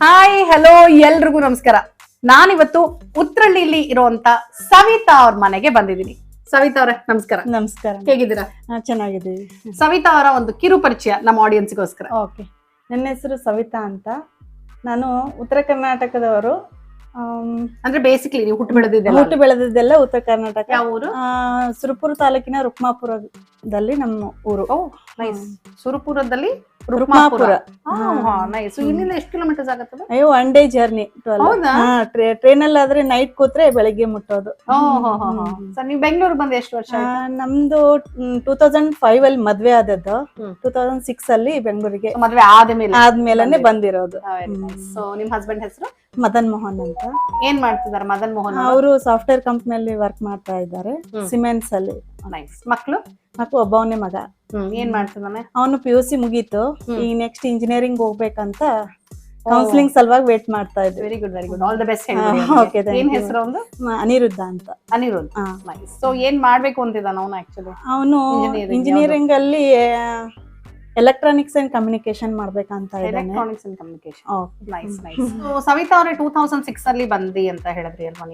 Hi hello ಎಲ್ರಿಗೂ ನಮಸ್ಕಾರ. ನಾನಿವತ್ತು ಉತ್ರಳ್ಳಿಲಿ ಇರುವಂತ ಸವಿತಾ ಅವ್ರ ಮನೆಗೆ ಬಂದಿದ್ದೀನಿ. ಸವಿತಾ ಅವರೇ ನಮಸ್ಕಾರ. ನಮಸ್ಕಾರ. ಹೇಗಿದ್ದೀರಾ? ಹಾ, ಚೆನ್ನಾಗಿದ್ದೀವಿ. ಸವಿತಾ ಅವರ ಒಂದು ಕಿರು ಪರಿಚಯ ನಮ್ಮ ಆಡಿಯನ್ಸ್ಗೋಸ್ಕರ ಓಕೆ. ನನ್ನ ಹೆಸರು ಸವಿತಾ ಅಂತ. ನಾನು ಉತ್ತರ ಕರ್ನಾಟಕದವರು. ಅಂದ್ರೆ ಬೇಸಿಕ್ಲಿ ನೀವು ಹುಟ್ಟು ಬೆಳೆದಿದ್ದೆ ಹುಟ್ಟು ಬೆಳೆದಿದ್ದೆಲ್ಲ ಉತ್ತರ ಕರ್ನಾಟಕ. ಯಾವ ಊರು? ಸುರಪುರ ತಾಲೂಕಿನ ರುಕ್ಮಾಪುರದಲ್ಲಿ ನಮ್ಮ ಊರು. ಓ ನೈಸ್ ಸುರಪುರದಲ್ಲಿ ರುಕ್ಮಾಪುರ. ನೈಸ್ ಇಲ್ಲಿಂದ ಎಷ್ಟು ಕಿಲೋಮೀಟರ್ಸ್ ಆಗುತ್ತದೆ? ಅಯ್ಯೋ ಒನ್ ಡೇ ಜರ್ನಿ? ಟ್ರೈನ್ ಅಲ್ಲಿ ಆದ್ರೆ ನೈಟ್ ಕೂತ್ರೆ ಬೆಳಿಗ್ಗೆ ಮುಟ್ಟೋದು. ನೀವು ಬೆಂಗಳೂರು ಬಂದ ಎಷ್ಟು ವರ್ಷ? ನಮ್ದು ಟೂ ತೌಸಂಡ್ ಫೈವ್ ಅಲ್ಲಿ ಮದ್ವೆ ಆದದ್ದು. ಟೂ ತೌಸಂಡ್ ಸಿಕ್ಸ್ ಅಲ್ಲಿ ಬೆಂಗಳೂರಿಗೆ ಮದ್ವೆ ಆದ್ಮೇಲೆ. ಆದ್ಮೇಲೆ ಬಂದಿರೋದು. ಸೊ ನಿಮ್ ಹಸ್ಬೆಂಡ್ ಹೆಸರು? ಮದನ್ ಮೋಹನ್ ಅಂತ. ಏನ್ ಮಾಡ್ತಿದ್ದಾರೆ ಮದನ್ ಮೋಹನ್ ಅವರು? ಸಾಫ್ಟ್ವೇರ್ ಕಂಪ್ನಿಯಲ್ಲಿ ವರ್ಕ್ ಮಾಡ್ತಾ ಇದ್ದಾರೆ. ಸಿಮೆಂಟ್ಸ್ ಅಲ್ಲಿ. ನೈಸ್ ಮಕ್ಳು? ಮಕ್ಕಳು ಒಬ್ಬವನೇ ಮಗ. ಏನ್ ಮಾಡ್ತಿದ್ದಾನೆ ಅವನು ಪಿ ಯು ಸಿ ಮುಗೀತು. ಈಗ ನೆಕ್ಸ್ಟ್ ಇಂಜಿನಿಯರಿಂಗ್ ಹೋಗ್ಬೇಕಂತ ಕೌನ್ಸಿಲಿಂಗ್ ಸಲುವಾಗಿ ವೇಟ್ ಮಾಡ್ತಾ ಇದ್ದೆ very good very good all the best okay ಏನ್ ಹೆಸರು ಒಂದು ಅನಿರುದ್ಧ ಅಂತ. ಅನಿರುದ್ಧ. ನೈಸ್ ಸೊ ಏನ್ ಮಾಡ್ಬೇಕು ಅಂತಿದ್ದಾನ ಅವನು ಆಕ್ಚುಲಿ ಅವನು ಇಂಜಿನಿಯರಿಂಗ್ ಅಲ್ಲಿ ಎಲೆಕ್ಟ್ರಾನಿಕ್ಸ್ ಅಂಡ್ ಕಮ್ಯುನಿಕೇಶನ್ ಮಾಡ್ಬೇಕಂತ electronics and communication. Nice nice so Savita ಅವರೇ ಟೂ ತೌಸಂಡ್ ಸಿಕ್ಸ್ ಅಲ್ಲಿ ಬಂದಿ ಅಂತ ಹೇಳಿದ್ರಿ ಅಲ್ವಾ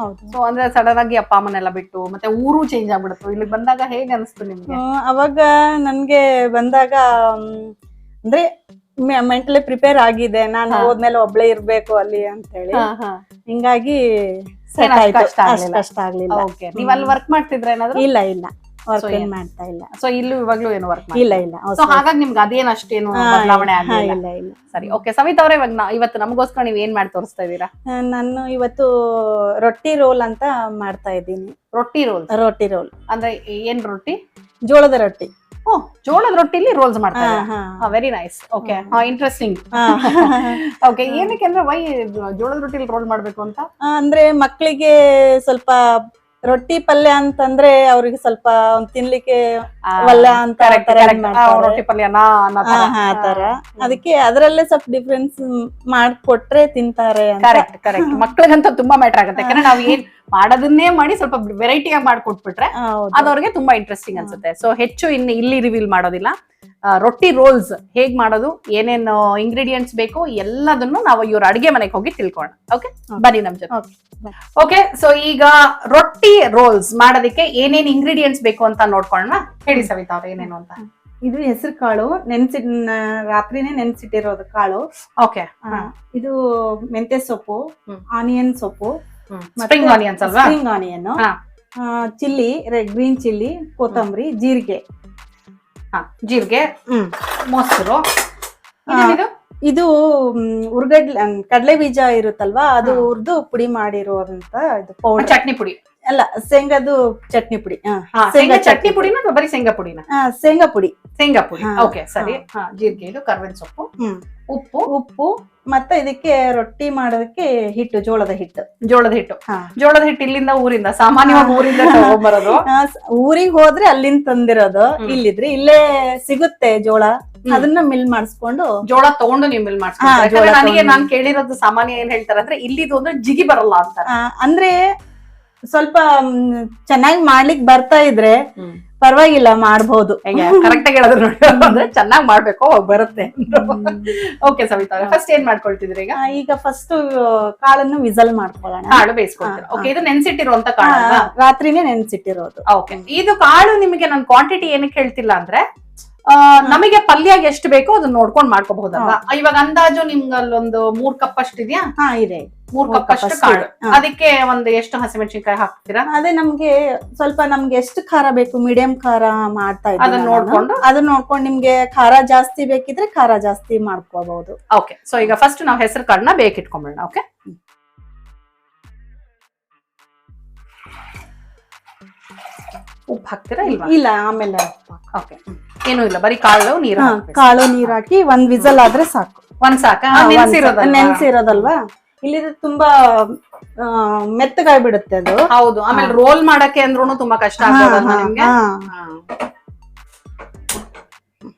ಹೌದು. ಸೊ ಅಂದ್ರೆ ಸಡನ್ ಆಗಿ ಅಪ್ಪ ಅಮ್ಮನೆಲ್ಲ ಬಿಟ್ಟು ಮತ್ತೆ ಊರು ಚೇಂಜ್ ಆಗ್ಬಿಡ್ತು ಇಲ್ಲಿ ಬಂದಾಗ ಹೇಗೆ ಅನಿಸ್ತು ನಿಮ್ಗೆ? ಅವಾಗ ನನ್ಗೆ ಬಂದಾಗ ಅಂದ್ರೆ ಮೆಂಟಲಿ ಪ್ರಿಪೇರ್ ಆಗಿದೆ. ನಾನು. ಹೋದ್ಮೇಲೆ ಒಬ್ಳೆ ಇರ್ಬೇಕು ಅಲ್ಲಿ ಅಂತ ಹೇಳಿ ಹಿಂಗಾಗಿ ಕಷ್ಟ ಆಗ್ಲಿಲ್ಲ? ಕಷ್ಟ ಆಗ್ಲಿಲ್ಲ. ಓಕೆ ನೀವ್ ಅಲ್ಲಿ ವರ್ಕ್ ಮಾಡ್ತಿದ್ರೆ ಏನಾದ್ರು? ಇಲ್ಲ ಇಲ್ಲ. ವರ್ಕ್ ಏನ್ ಮಾಡ್ತಾ ಇಲ್ಲ. ಸೊ ಇಲ್ಲೂ ಇವಾಗ್ಲೂ ಏನು ವರ್ಕ್ ಇಲ್ಲ ಇಲ್ಲ? ಸೊ ಹಾಗಾಗಿ ನಿಮ್ಗೆ ಅದೇನು ಅಷ್ಟೇನು ಬದಲಾವಣೆ ಆಗಿಲ್ಲ ಇಲ್ಲ ಇಲ್ಲ. ಸರಿ ಓಕೆ ಸವಿತಾ ಅವರೇ ಇವಾಗ ಇವತ್ತು ನಮಗೋಸ್ಕರ ನೀವು ಏನ್ ಮಾಡಿ ತೋರಿಸ್ತಾ ಇದ್ದೀರಾ? ನಾನು ಇವತ್ತು ರೊಟ್ಟಿ ರೋಲ್ ಅಂತ ಮಾಡ್ತಾ ಇದ್ದೀನಿ. ರೊಟ್ಟಿ ರೋಲ್? ರೊಟ್ಟಿ ರೋಲ್. ಅಂದ್ರೆ ಏನ್ ರೊಟ್ಟಿ? ಜೋಳದ ರೊಟ್ಟಿ. ಓ ಜೋಳದ ರೊಟ್ಟಿಲಿ ರೋಲ್ಸ್ ಮಾಡ್ತಾರೆ. Very nice okay interesting okay ಏನಕ್ಕೆ ಅಂದ್ರೆ ವೈ ಜೋಳದ ರೊಟ್ಟಿಲಿ ರೋಲ್ ಮಾಡ್ಬೇಕು ಅಂತ? ಅಂದ್ರೆ ಮಕ್ಕಳಿಗೆ ಸ್ವಲ್ಪ ರೊಟ್ಟಿ ಪಲ್ಯ ಅಂತಂದ್ರೆ ಅವ್ರಿಗೆ ಸ್ವಲ್ಪ ಒಂದ್ ತಿನ್ಲಿಕ್ಕೆ ಅಂತ. ರೊಟ್ಟಿ ತರ. ಅದಕ್ಕೆ ಅದರಲ್ಲೇ ಸ್ವಲ್ಪ ಡಿಫ್ರೆನ್ಸ್ ಮಾಡ್ಕೊಟ್ರೆ ತಿಂತಾರೆ ಕರೆಕ್ಟ್ ಕರೆಕ್ಟ್ ಮಕ್ಳಿಗಂತೂ ತುಂಬಾ ಮ್ಯಾಟರ್ ಆಗುತ್ತೆ. ಯಾಕಂದ್ರೆ ನಾವ್ ಏನ್ ಮಾಡೋದನ್ನೇ ಮಾಡಿ ಸ್ವಲ್ಪ ವೆರೈಟಿ ಆಗಿ ಮಾಡ್ಕೊಟ್ಬಿಟ್ರೆ ಅದವ್ರಿಗೆ ಅದು ಅವ್ರಿಗೆ ತುಂಬಾ ಇಂಟ್ರೆಸ್ಟಿಂಗ್ ಅನ್ಸುತ್ತೆ. ಸೊ ಹೆಚ್ಚು ಇನ್ನು ಇಲ್ಲಿ ರಿವೀಲ್ ಮಾಡೋದಿಲ್ಲ. ರೊಟ್ಟಿ ರೋಲ್ಸ್ ಹೇಗ್ ಮಾಡೋದು ಏನೇನು ಇಂಗ್ರೀಡಿಯೆಂಟ್ಸ್ ಬೇಕು ಎಲ್ಲದನ್ನು ನಾವು ಇವ್ರ ಅಡಿಗೆ ಮನೆಗೆ ಹೋಗಿ ತಿಳ್ಕೊಳ್ಳೋಣ. ಓಕೆ ಬನ್ನಿ ನಮ್ ಜೊತೆ ಓಕೆ ಸೊ ಈಗ ರೊಟ್ಟಿ ರೋಲ್ಸ್ ಮಾಡೋದಕ್ಕೆ ಏನೇನ್ ಇಂಗ್ರೀಡಿಯೆಂಟ್ಸ್ ಬೇಕು ಅಂತ ನೋಡ್ಕೊಳ್ಳೋಣ. ಹೇಳಿ ಸವಿತಾ ಅವ್ರ ಏನೇನು ಅಂತ. ಇದು ಹೆಸರು ಕಾಳು ನೆನ್ಸಿ ರಾತ್ರಿನೇ ನೆನ್ಸಿಟ್ಟಿರೋದು ಕಾಳು. ಓಕೆ ಇದು ಮೆಂತ್ಯ ಸೊಪ್ಪು ಆನಿಯನ್ ಸೊಪ್ಪು ಸ್ಪ್ರಿಂಗ್ ಆನಿಯನ್ಸ್ ಅಲ್ವಾ? ಸ್ಪ್ರಿಂಗ್ ಆನಿಯನ್ ಹಾ. ಚಿಲ್ಲಿ ಗ್ರೀನ್ ಚಿಲ್ಲಿ ಕೊತ್ತಂಬರಿ ಜೀರಿಗೆ. ಜೀರಿಗೆ ಹ್ಮ್. ಮೊಸರು ಇದು ಉರ್ಗಡ್ಲೆ ಕಡಲೆ ಬೀಜ ಇರುತ್ತಲ್ವಾ ಅದು. ಹುರಿದು ಪುಡಿ ಮಾಡಿರುವಂತ ಇದು ಪೌಡರ್ ಚಟ್ನಿ ಪುಡಿ ಅಲ್ಲ ಶೇಂಗಾದು ಚಟ್ನಿ ಪುಡಿ. ಹಾ, ಶೇಂಗಾ ಚಟ್ನಿ ಪುಡಿನ ಅಥವಾ ಬರೀ ಶೇಂಗಾ ಪುಡಿನ? ಹಾ, ಶೇಂಗಾ ಪುಡಿ. ಶೇಂಗಾ ಪುಡಿ. ಹಾ, ಓಕೆ ಸರಿ. ಹಾ. ಜೀರಿಗೆ ಇದು ಕರ್ಬೇವಿನ ಸೊಪ್ಪು ಹ್ಮ್. ಉಪ್ಪು ಉಪ್ಪು ಮತ್ತೆ ಇದಕ್ಕೆ ರೊಟ್ಟಿ ಮಾಡೋದಕ್ಕೆ ಹಿಟ್ಟು ಜೋಳದ ಹಿಟ್ಟು. ಜೋಳದ ಹಿಟ್ಟು. ಹಾ. ಜೋಳದ ಹಿಟ್ಟು ಇಲ್ಲಿಂದ ಊರಿಂದ ಸಾಮಾನ್ಯವಾಗಿ ಊರಿಂದ ಬರೋದು ಆ, ಸ್- ಊರಿಗ್ ಹೋದ್ರೆ ಅಲ್ಲಿಂದ ತಂದಿರೋದು ಹ್ಮ್. ಇಲ್ಲಿದ್ರೆ ಇಲ್ಲೇ ಸಿಗುತ್ತೆ ಜೋಳ. ಅದನ್ನ ಮಿಲ್ ಮಾಡಿಸ್ಕೊಂಡು ಜೋಳ ತಗೊಂಡು ನೀವು ಮಿಲ್ ಹಾ, ಜೋಳ ನನಗೆ ನಾನು ನಾನ್ ಕೇಳಿರೋದು ಸಾಮಾನ್ಯ ಏನ್ ಹೇಳ್ತಾರೆ ಅಂದ್ರೆ ಇಲ್ಲಿದು ಅಂದ್ರೆ ಜಿಗಿ ಬರಲ್ಲ ಅಂತ ಅಂದ್ರೆ ಸ್ವಲ್ಪ ಚೆನ್ನಾಗಿ ಮಾಡ್ಲಿಕ್ ಬರ್ತಾ ಇದ್ರೆ ಪರವಾಗಿಲ್ಲ ಮಾಡಬಹುದು ಕರೆಕ್ಟ್ ಆಗಿ ಹೇಳಿದ್ರು ನೋಡಿ. ಚೆನ್ನಾಗಿ ಮಾಡ್ಬೇಕು ಬರುತ್ತೆ. ಓಕೆ ಸವಿತಾ ಫಸ್ಟ್ ಏನ್ ಮಾಡ್ಕೊಳ್ತಿದ್ರಿ ಈಗ? ಈಗ ಫಸ್ಟ್ ಕಾಳನ್ನು ವಿಸಲ್ ಮಾಡ್ಕೊಳ್ಳೋಣ. ಕಾಳು ಬೇಯಿಸ್ಕೊಳ್ತೀರಾ. ಓಕೆ ಇದು ನೆನ್ಸಿಟ್ಟಿರುವಂತ ಕಾಳು ರಾತ್ರಿನೇ ನೆನ್ಸಿಟ್ಟಿರೋದು. ಓಕೆ ಇದು ಕಾಳು ನಿಮಗೆ ನಾನು ಕ್ವಾಂಟಿಟಿ ಏನಕ್ಕೆ ಹೇಳ್ತಿಲ್ಲ ಅಂದ್ರೆ ನಮಗೆ ಪಲ್ಯ ಎಷ್ಟು ಬೇಕೋ ಅದನ್ನ ನೋಡ್ಕೊಂಡ್ ಮಾಡ್ಕೋಬಹುದಲ್ವಾ? ಇವಾಗ ಅಂದಾಜು ನಿಮ್ಗೆ ಅಲ್ಲೊಂದು ಮೂರ್ ಕಪ್ ಅಷ್ಟಿದ್ಯಾ? ಇದೆಯಾ ಹಾ ಇದೆ. ಮೂರ್ ಕಪ್ ಅಷ್ಟು ಕಾಳು. ಅದಕ್ಕೆ ಒಂದು ಎಷ್ಟು ಹಸಿಮೆಣಸಿನಕಾಯಿ ಹಾಕ್ತೀರಾ? ಅದೇ ನಮ್ಗೆ ಸ್ವಲ್ಪ ನಮ್ಗೆ ಎಷ್ಟು ಖಾರ ಬೇಕು ಮೀಡಿಯಂ ಖಾರ ಮಾಡ್ತಾ ಅದನ್ನ ನೋಡ್ಕೊಂಡು? ಅದನ್ನ ನೋಡ್ಕೊಂಡು ನಿಮ್ಗೆ ಖಾರ ಜಾಸ್ತಿ ಬೇಕಿದ್ರೆ ಖಾರ ಜಾಸ್ತಿ ಮಾಡ್ಕೋಬಹುದು. ಓಕೆ ಸೊ ಈಗ ಫಸ್ಟ್ ನಾವು ಹೆಸರು ಕಾಳನ್ನ ಬೇಕಿಟ್ಕೊಂಬಿಡೋಣ ಓಕೆ ಉಪ್ಪು ಹಾಕ್ತೀರಾ ಇಲ್ವಾ? ಇಲ್ಲ ಆಮೇಲೆ ಓಕೆ ಏನೂ ಇಲ್ಲ ಬರೀ ಕಾಳು ನೀರು ಕಾಳು ನೀರ್ ಹಾಕಿ ಒಂದ್ ವಿಸಲ್ ಆದ್ರೆ ಸಾಕು. ಒಂದ್ ಸಾಕ? ನೆನ್ಸಿರೋದಲ್ವಾ? ಇಲ್ಲಿ ತುಂಬಾ ಮೆತ್ತಗಾಗ್ಬಿಡುತ್ತೆ ಅದು. ಹೌದು ಆಮೇಲೆ ರೋಲ್ ಮಾಡಕ್ಕೆ ಅಂದ್ರೂ ತುಂಬಾ ಕಷ್ಟ ನಿಮ್ಗೆ.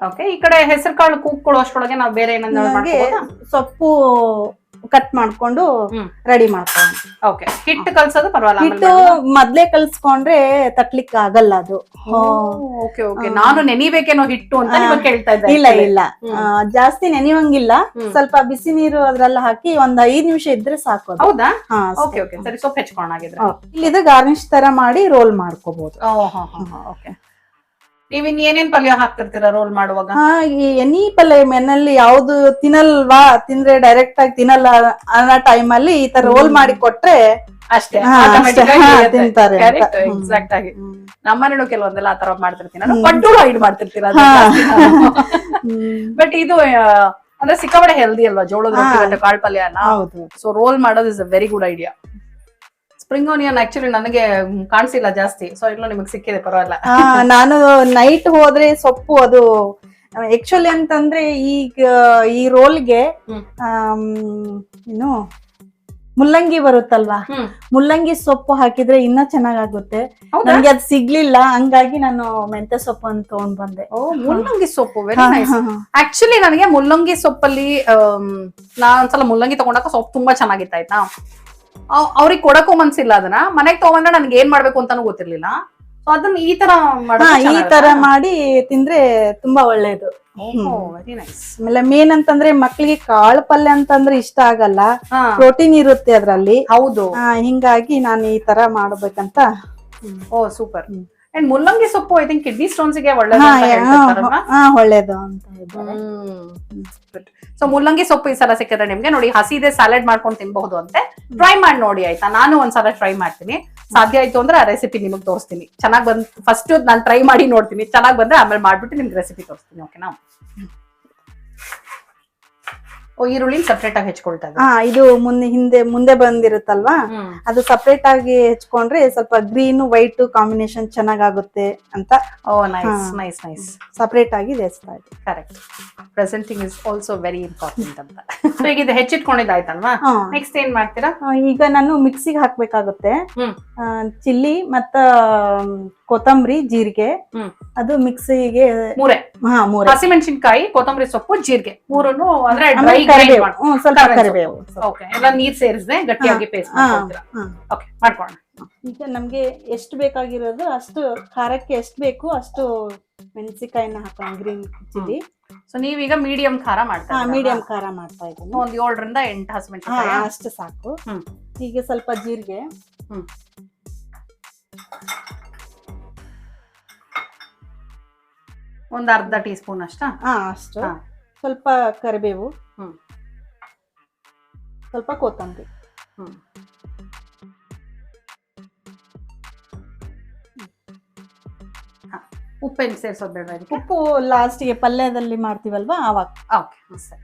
ಓಕೆ ಈ ಕಡೆ ಹೆಸರು ಕಾಳು ಕೂಗ್ಕೊಳ್ಳೋ ಅಷ್ಟೊಳಗೆ ನಾವು ಬೇರೆ ಏನಂದ್ರೆ ಸೊಪ್ಪು ಕಟ್ ಮಾಡ್ಕೊಂಡು ರೆಡಿ ಮಾಡ್ಕೊಳ್ಳೋಣ ಓಕೆ ಹಿಟ್ಟು ಕಲ್ಸೋದು ಪರವಾಗಿಲ್ಲ ಹಿಟ್ಟು ಮೊದ್ಲೇ ಕಲ್ಸ್ಕೊಂಡ್ರೆ ತಟ್ಲಿಕ್ಕೆ ಆಗಲ್ಲ ಅದು ಓಕೆ ಓಕೆ ನಾನು ನೆನಿಬೇಕೇನೋ ಹಿಟ್ಟು ಅಂತ ನಿಮಗೆ ಕೇಳ್ತಾ ಇದ್ದೆ ಇಲ್ಲ ಇಲ್ಲ. ಜಾಸ್ತಿ ನೆನೆಯುವಂಗಿಲ್ಲ ಸ್ವಲ್ಪ ಬಿಸಿ ನೀರು ಅದ್ರಲ್ಲ ಹಾಕಿ ಒಂದ್ ಐದ್ ನಿಮಿಷ ಇದ್ರೆ ಸಾಕು. ಹೌದಾ? ಓಕೆ ಓಕೆ ಸರಿ ಸೊಪ್ಪು ಹೆಚ್ಕೊಂಡಾಗಿದ್ರೆ ಓಕೆ. ಗಾರ್ನಿಶ್ ತರ ಮಾಡಿ ರೋಲ್ ಮಾಡ್ಕೋಬಹುದು ಓಕೆ ನೀವಿನ್ ಏನೇನ್ ಪಲ್ಯ ಹಾಕ್ತಿರ್ತೀರಾ ರೋಲ್ ಮಾಡುವಾಗ ಹಾ ಈ ಎನಿ ಪಲ್ಯ ಮೆನಲ್ಲಿ ಯಾವ್ದು ತಿನ್ನಲ್ವಾ ತಿಂದ್ರೆ ಡೈರೆಕ್ಟ್ ಆಗಿ ತಿನ್ನಲ್ಲ ಅನ್ನೋ ಟೈಮ್ ಅಲ್ಲಿ ಈ ತರ ರೋಲ್ ಮಾಡಿ ಕೊಟ್ರೆ ಅಷ್ಟೇ ಹಾ, ಅಷ್ಟೇ. ಹಾ, ತಿಂತಾರೆ ಅಂತ. ಹ್ಮ್. ಎಕ್ಸಾಕ್ಟ್ ಆಗಿ. ನಮ್ಮನೇನು ಕೆಲವೊಂದೆಲ್ಲ ಆತರ ಮಾಡ್ತಿರ್ತೀನಿ ನಾನು. ಪಡ್ಡು ಹೈಡ್ ಮಾಡ್ತಿರ್ತೀರ ಹಾ. ಹ್ಮ್. ಬಟ್ ಇದು ಆ, ಅಂದ್ರೆ ಸಿಕ್ಕಾಪಟ್ಟೆ ಹೆಲ್ದಿ ಅಲ್ವಾ ಜೋಳದ ರೊಟ್ಟಿ ಹಾ. ಮತ್ತೆ ಕಾಳು ಪಲ್ಯ ಹೌದು ಸೊ ರೋಲ್ ಮಾಡೋದು is a very good idea spring onion actually ನನಗೆ ಕಾಣಿಸಿಲ್ಲ ಜಾಸ್ತಿ. ಸೊ ಇಲ್ಲ ನಿಮಗೆ ಸಿಕ್ಕಿದೆ ಪರವಾಗಿಲ್ಲ. ನಾನು ನೈಟ್ ಹೋದ್ರೆ ಸೊಪ್ಪು ಅದು ಆಕ್ಚುಲಿ ಅಂತಂದ್ರೆ ಈಗ ಈ ರೋಲ್ಗೆ ಹ್ಮ್. ಏನು ಮುಲ್ಲಂಗಿ ಬರುತ್ತಲ್ವಾ? ಹ್ಮ್. ಮುಲ್ಲಂಗಿ ಸೊಪ್ಪು ಹಾಕಿದ್ರೆ ಇನ್ನ ಚೆನ್ನಾಗಾಗುತ್ತೆ. ಹೌದಾ? ನನ್ಗೆ ಅದ್ ಸಿಗ್ಲಿಲ್ಲ ಹಂಗಾಗಿ ನಾನು ಮೆಂತೆ ಸೊಪ್ಪು ಅಂತ ತಗೊಂಡ್ ಬಂದೆ. ಓ ಮುಲ್ಲಂಗಿ ಸೊಪ್ಪು ವೆರಿ ನೈಸ್. ಆಕ್ಚುಲಿ ನನಗೆ ಮುಲ್ಲಂಗಿ ಸೊಪ್ಪಲ್ಲಿ ಆಮ್, ನಾ ಒಂದ್ಸಲ ಮುಲ್ಲಂಗಿ ತಗೊಂಡಾಗ ಸೊಪ್ಪು ತುಂಬಾ ಚೆನ್ನಾಗಿತ್ತು ಆಯ್ತಾ? ಅವ್ರಿಗೆ ಕೊಡಕ್ಕೂ ಮನ್ಸಿಲ್ಲ ಅದನ್ನ. ಮನೆಗ್ ತಗೊಂಡ್ರೆ ನನ್ಗೆ ಏನ್ ಮಾಡ್ಬೇಕು ಅಂತಾನು ಗೊತ್ತಿರ್ಲಿಲ್ಲ. ಸೊ ಅದನ್ನ ಈ ತರ ಹಾ ಈ ತರ ಮಾಡಿ ತಿಂದ್ರೆ ತುಂಬಾ ಒಳ್ಳೇದು. ಆಮೇಲೆ ಮೇನ್ ಅಂತಂದ್ರೆ ಮಕ್ಳಿಗೆ ಕಾಳು ಪಲ್ಯ ಅಂತಂದ್ರೆ ಇಷ್ಟ ಆಗಲ್ಲ. ಹಾ. ಪ್ರೋಟೀನ್ ಇರುತ್ತೆ ಅದ್ರಲ್ಲಿ. ಹೌದು. ಆ, ಹಿಂಗಾಗಿ ನಾನು ಈ ತರ ಮಾಡ್ಬೇಕಂತ. ಓ ಸೂಪರ್. ಅಂಡ್ ಮುಲ್ಲಂಗಿ ಸೊಪ್ಪು ಐ ಥಿಂಕ್ ಕಿಡ್ನಿ ಸ್ಟೋನ್ಸ್ಗೆ ಒಳ್ಳೇದು ಅಂತ ಯಾ- ಹಾ ಒಳ್ಳೇದು ಅಂತ ಇದ್ದಾರೆ ಸೊ ಮುಲ್ಲಂಗಿ ಸೊಪ್ಪು ಈ ಸಲ ಸಿಕ್ಕಿದ್ರೆ ನಿಮ್ಗೆ ನೋಡಿ ಹಸಿದೆ ಸ್ಯಾಲೆಡ್ ಮಾಡ್ಕೊಂಡು ತಿನ್ಬಹುದು ಅಂತೆ. ಟ್ರೈ ಮಾಡಿ ನೋಡಿ ಆಯ್ತಾ? ನಾನು ಒಂದ್ಸಲ ಟ್ರೈ ಮಾಡ್ತೀನಿ. ಸಾಧ್ಯ ಆಯ್ತು ಅಂದ್ರೆ ಆ ರೆಸಿಪಿ ನಿಮಗೆ ತೋರಿಸ್ತೀನಿ. ಚೆನ್ನಾಗಿ ಬಂದ್ ಫಸ್ಟ್ ನಾನು ಟ್ರೈ ಮಾಡಿ ನೋಡ್ತೀನಿ. ಚೆನ್ನಾಗ್ ಬಂದ್ರೆ ಆಮೇಲೆ ಮಾಡ್ಬಿಟ್ಟು ನಿಮ್ಗೆ ರೆಸಿಪಿ ತೋರಿಸ್ತೀನಿ ಓಕೆನಾ ಈರುಳ್ಳಿ ಸಪ್ರೇಟ್ ಆಗಿ ಹೆಚ್ಕೊಳ್ತಾ ಹಾ ಇದು ಮುಂದೆ ಹಿಂದೆ ಮುಂದೆ ಬಂದಿರುತ್ತಲ್ವಾ? ಅದು ಸಪ್ರೇಟ್ ಆಗಿ ಹೆಚ್ಕೊಂಡ್ರೆ ಸ್ವಲ್ಪ ಗ್ರೀನ್ ವೈಟ್ ಕಾಂಬಿನೇಷನ್ ಚೆನ್ನಾಗಾಗುತ್ತೆ ಅಂತ. ಓ ನೈಸ್ ನೈಸ್ ನೈಸ್ ಸಪ್ರೇಟ್ ಆಗಿ ಇದೆ correct presenting is also very important ಅಂತ. ಸೊ ಈಗ ಇದು ಹೆಚ್ಚಿಟ್ಕೊಂಡಿದ್ದಾಯ್ತಲ್ವಾ. ನೆಕ್ಸ್ಟ್ ಏನ್ ಮಾಡ್ತೀರಾ? ಈಗ ನಾನು ಮಿಕ್ಸಿಗೆ ಹಾಕ್ಬೇಕಾಗುತ್ತೆ. ಚಿಲ್ಲಿ ಮತ್ತ ಕೊತ್ತಂಬರಿ ಜೀರಿಗೆ. ಅದು ಮಿಕ್ಸಿಗೆ ಮೂರೇ. ಹಾ ಮೂರೇ. ಹಸಿಮೆಣಸಿನಕಾಯಿ ಕೊತ್ತಂಬರಿ ಸೊಪ್ಪು ಜೀರಿಗೆ. ಮೂರನ್ನು ಅಂದ್ರೆ ಡ್ರೈ ಕರಿಬೇವು ಹ್ಮ್, ಸ್ವಲ್ಪ ಕರಿಬೇವು ಓಕೆ ಎಲ್ಲ ನೀರ್ ಸೇರಿಸಿದೆ ಗಟ್ಟಿಯಾಗಿ ಪೇಸ್ಟ್ ಹಾ, ಓಕೆ ಮಾಡ್ಕೊಳ್ಳೋಣ. ಈಗ ನಮ್ಗೆ ಎಷ್ಟು ಬೇಕಾಗಿರೋದು ಅಷ್ಟು ಖಾರಕ್ಕೆ ಎಷ್ಟು ಬೇಕು ಅಷ್ಟು ಮೆಣಸಿಕಾಯಿನ ಹಾಕೋಣ ಗ್ರೀನ್ ಚಿಲ್ಲಿ. ಸೊ ನೀವೀಗ ಮೀಡಿಯಂ ಖಾರ ಮಾಡ್ತಾ ಹಾ ಮೀಡಿಯಂ ಖಾರ ಮಾಡ್ತಾ ಇದ್ದೀನಿ. ಒಂದ್ ಏಳರಿಂದ ಎಂಟು ಹಾ ಹಸಿಮೆಣಸಿನಕಾಯಿ ಅಷ್ಟು ಸಾಕು. ಈಗ ಸ್ವಲ್ಪ ಜೀರಿಗೆ. ಹ್ಮ್. ಒಂದ್ ಅರ್ಧ ಟೀ ಸ್ಪೂನ್ ಅಷ್ಟ? ಹಾ ಅಷ್ಟು. ಸ್ವಲ್ಪ ಕರಿಬೇವು. ಸ್ವಲ್ಪ ಕೊತ್ತಂಬರಿ. ಹ್ಮ್. ಹ, ಉಪ್ಪೇನು ಸೇರಿಸೋದು ಬೇಡ ಉಪ್ಪು ಲಾಸ್ಟಿಗೆ ಪಲ್ಯದಲ್ಲಿ ಮಾಡ್ತೀವಲ್ವಾ? ಆವಾಗ ಓಕೆ ಸರಿ.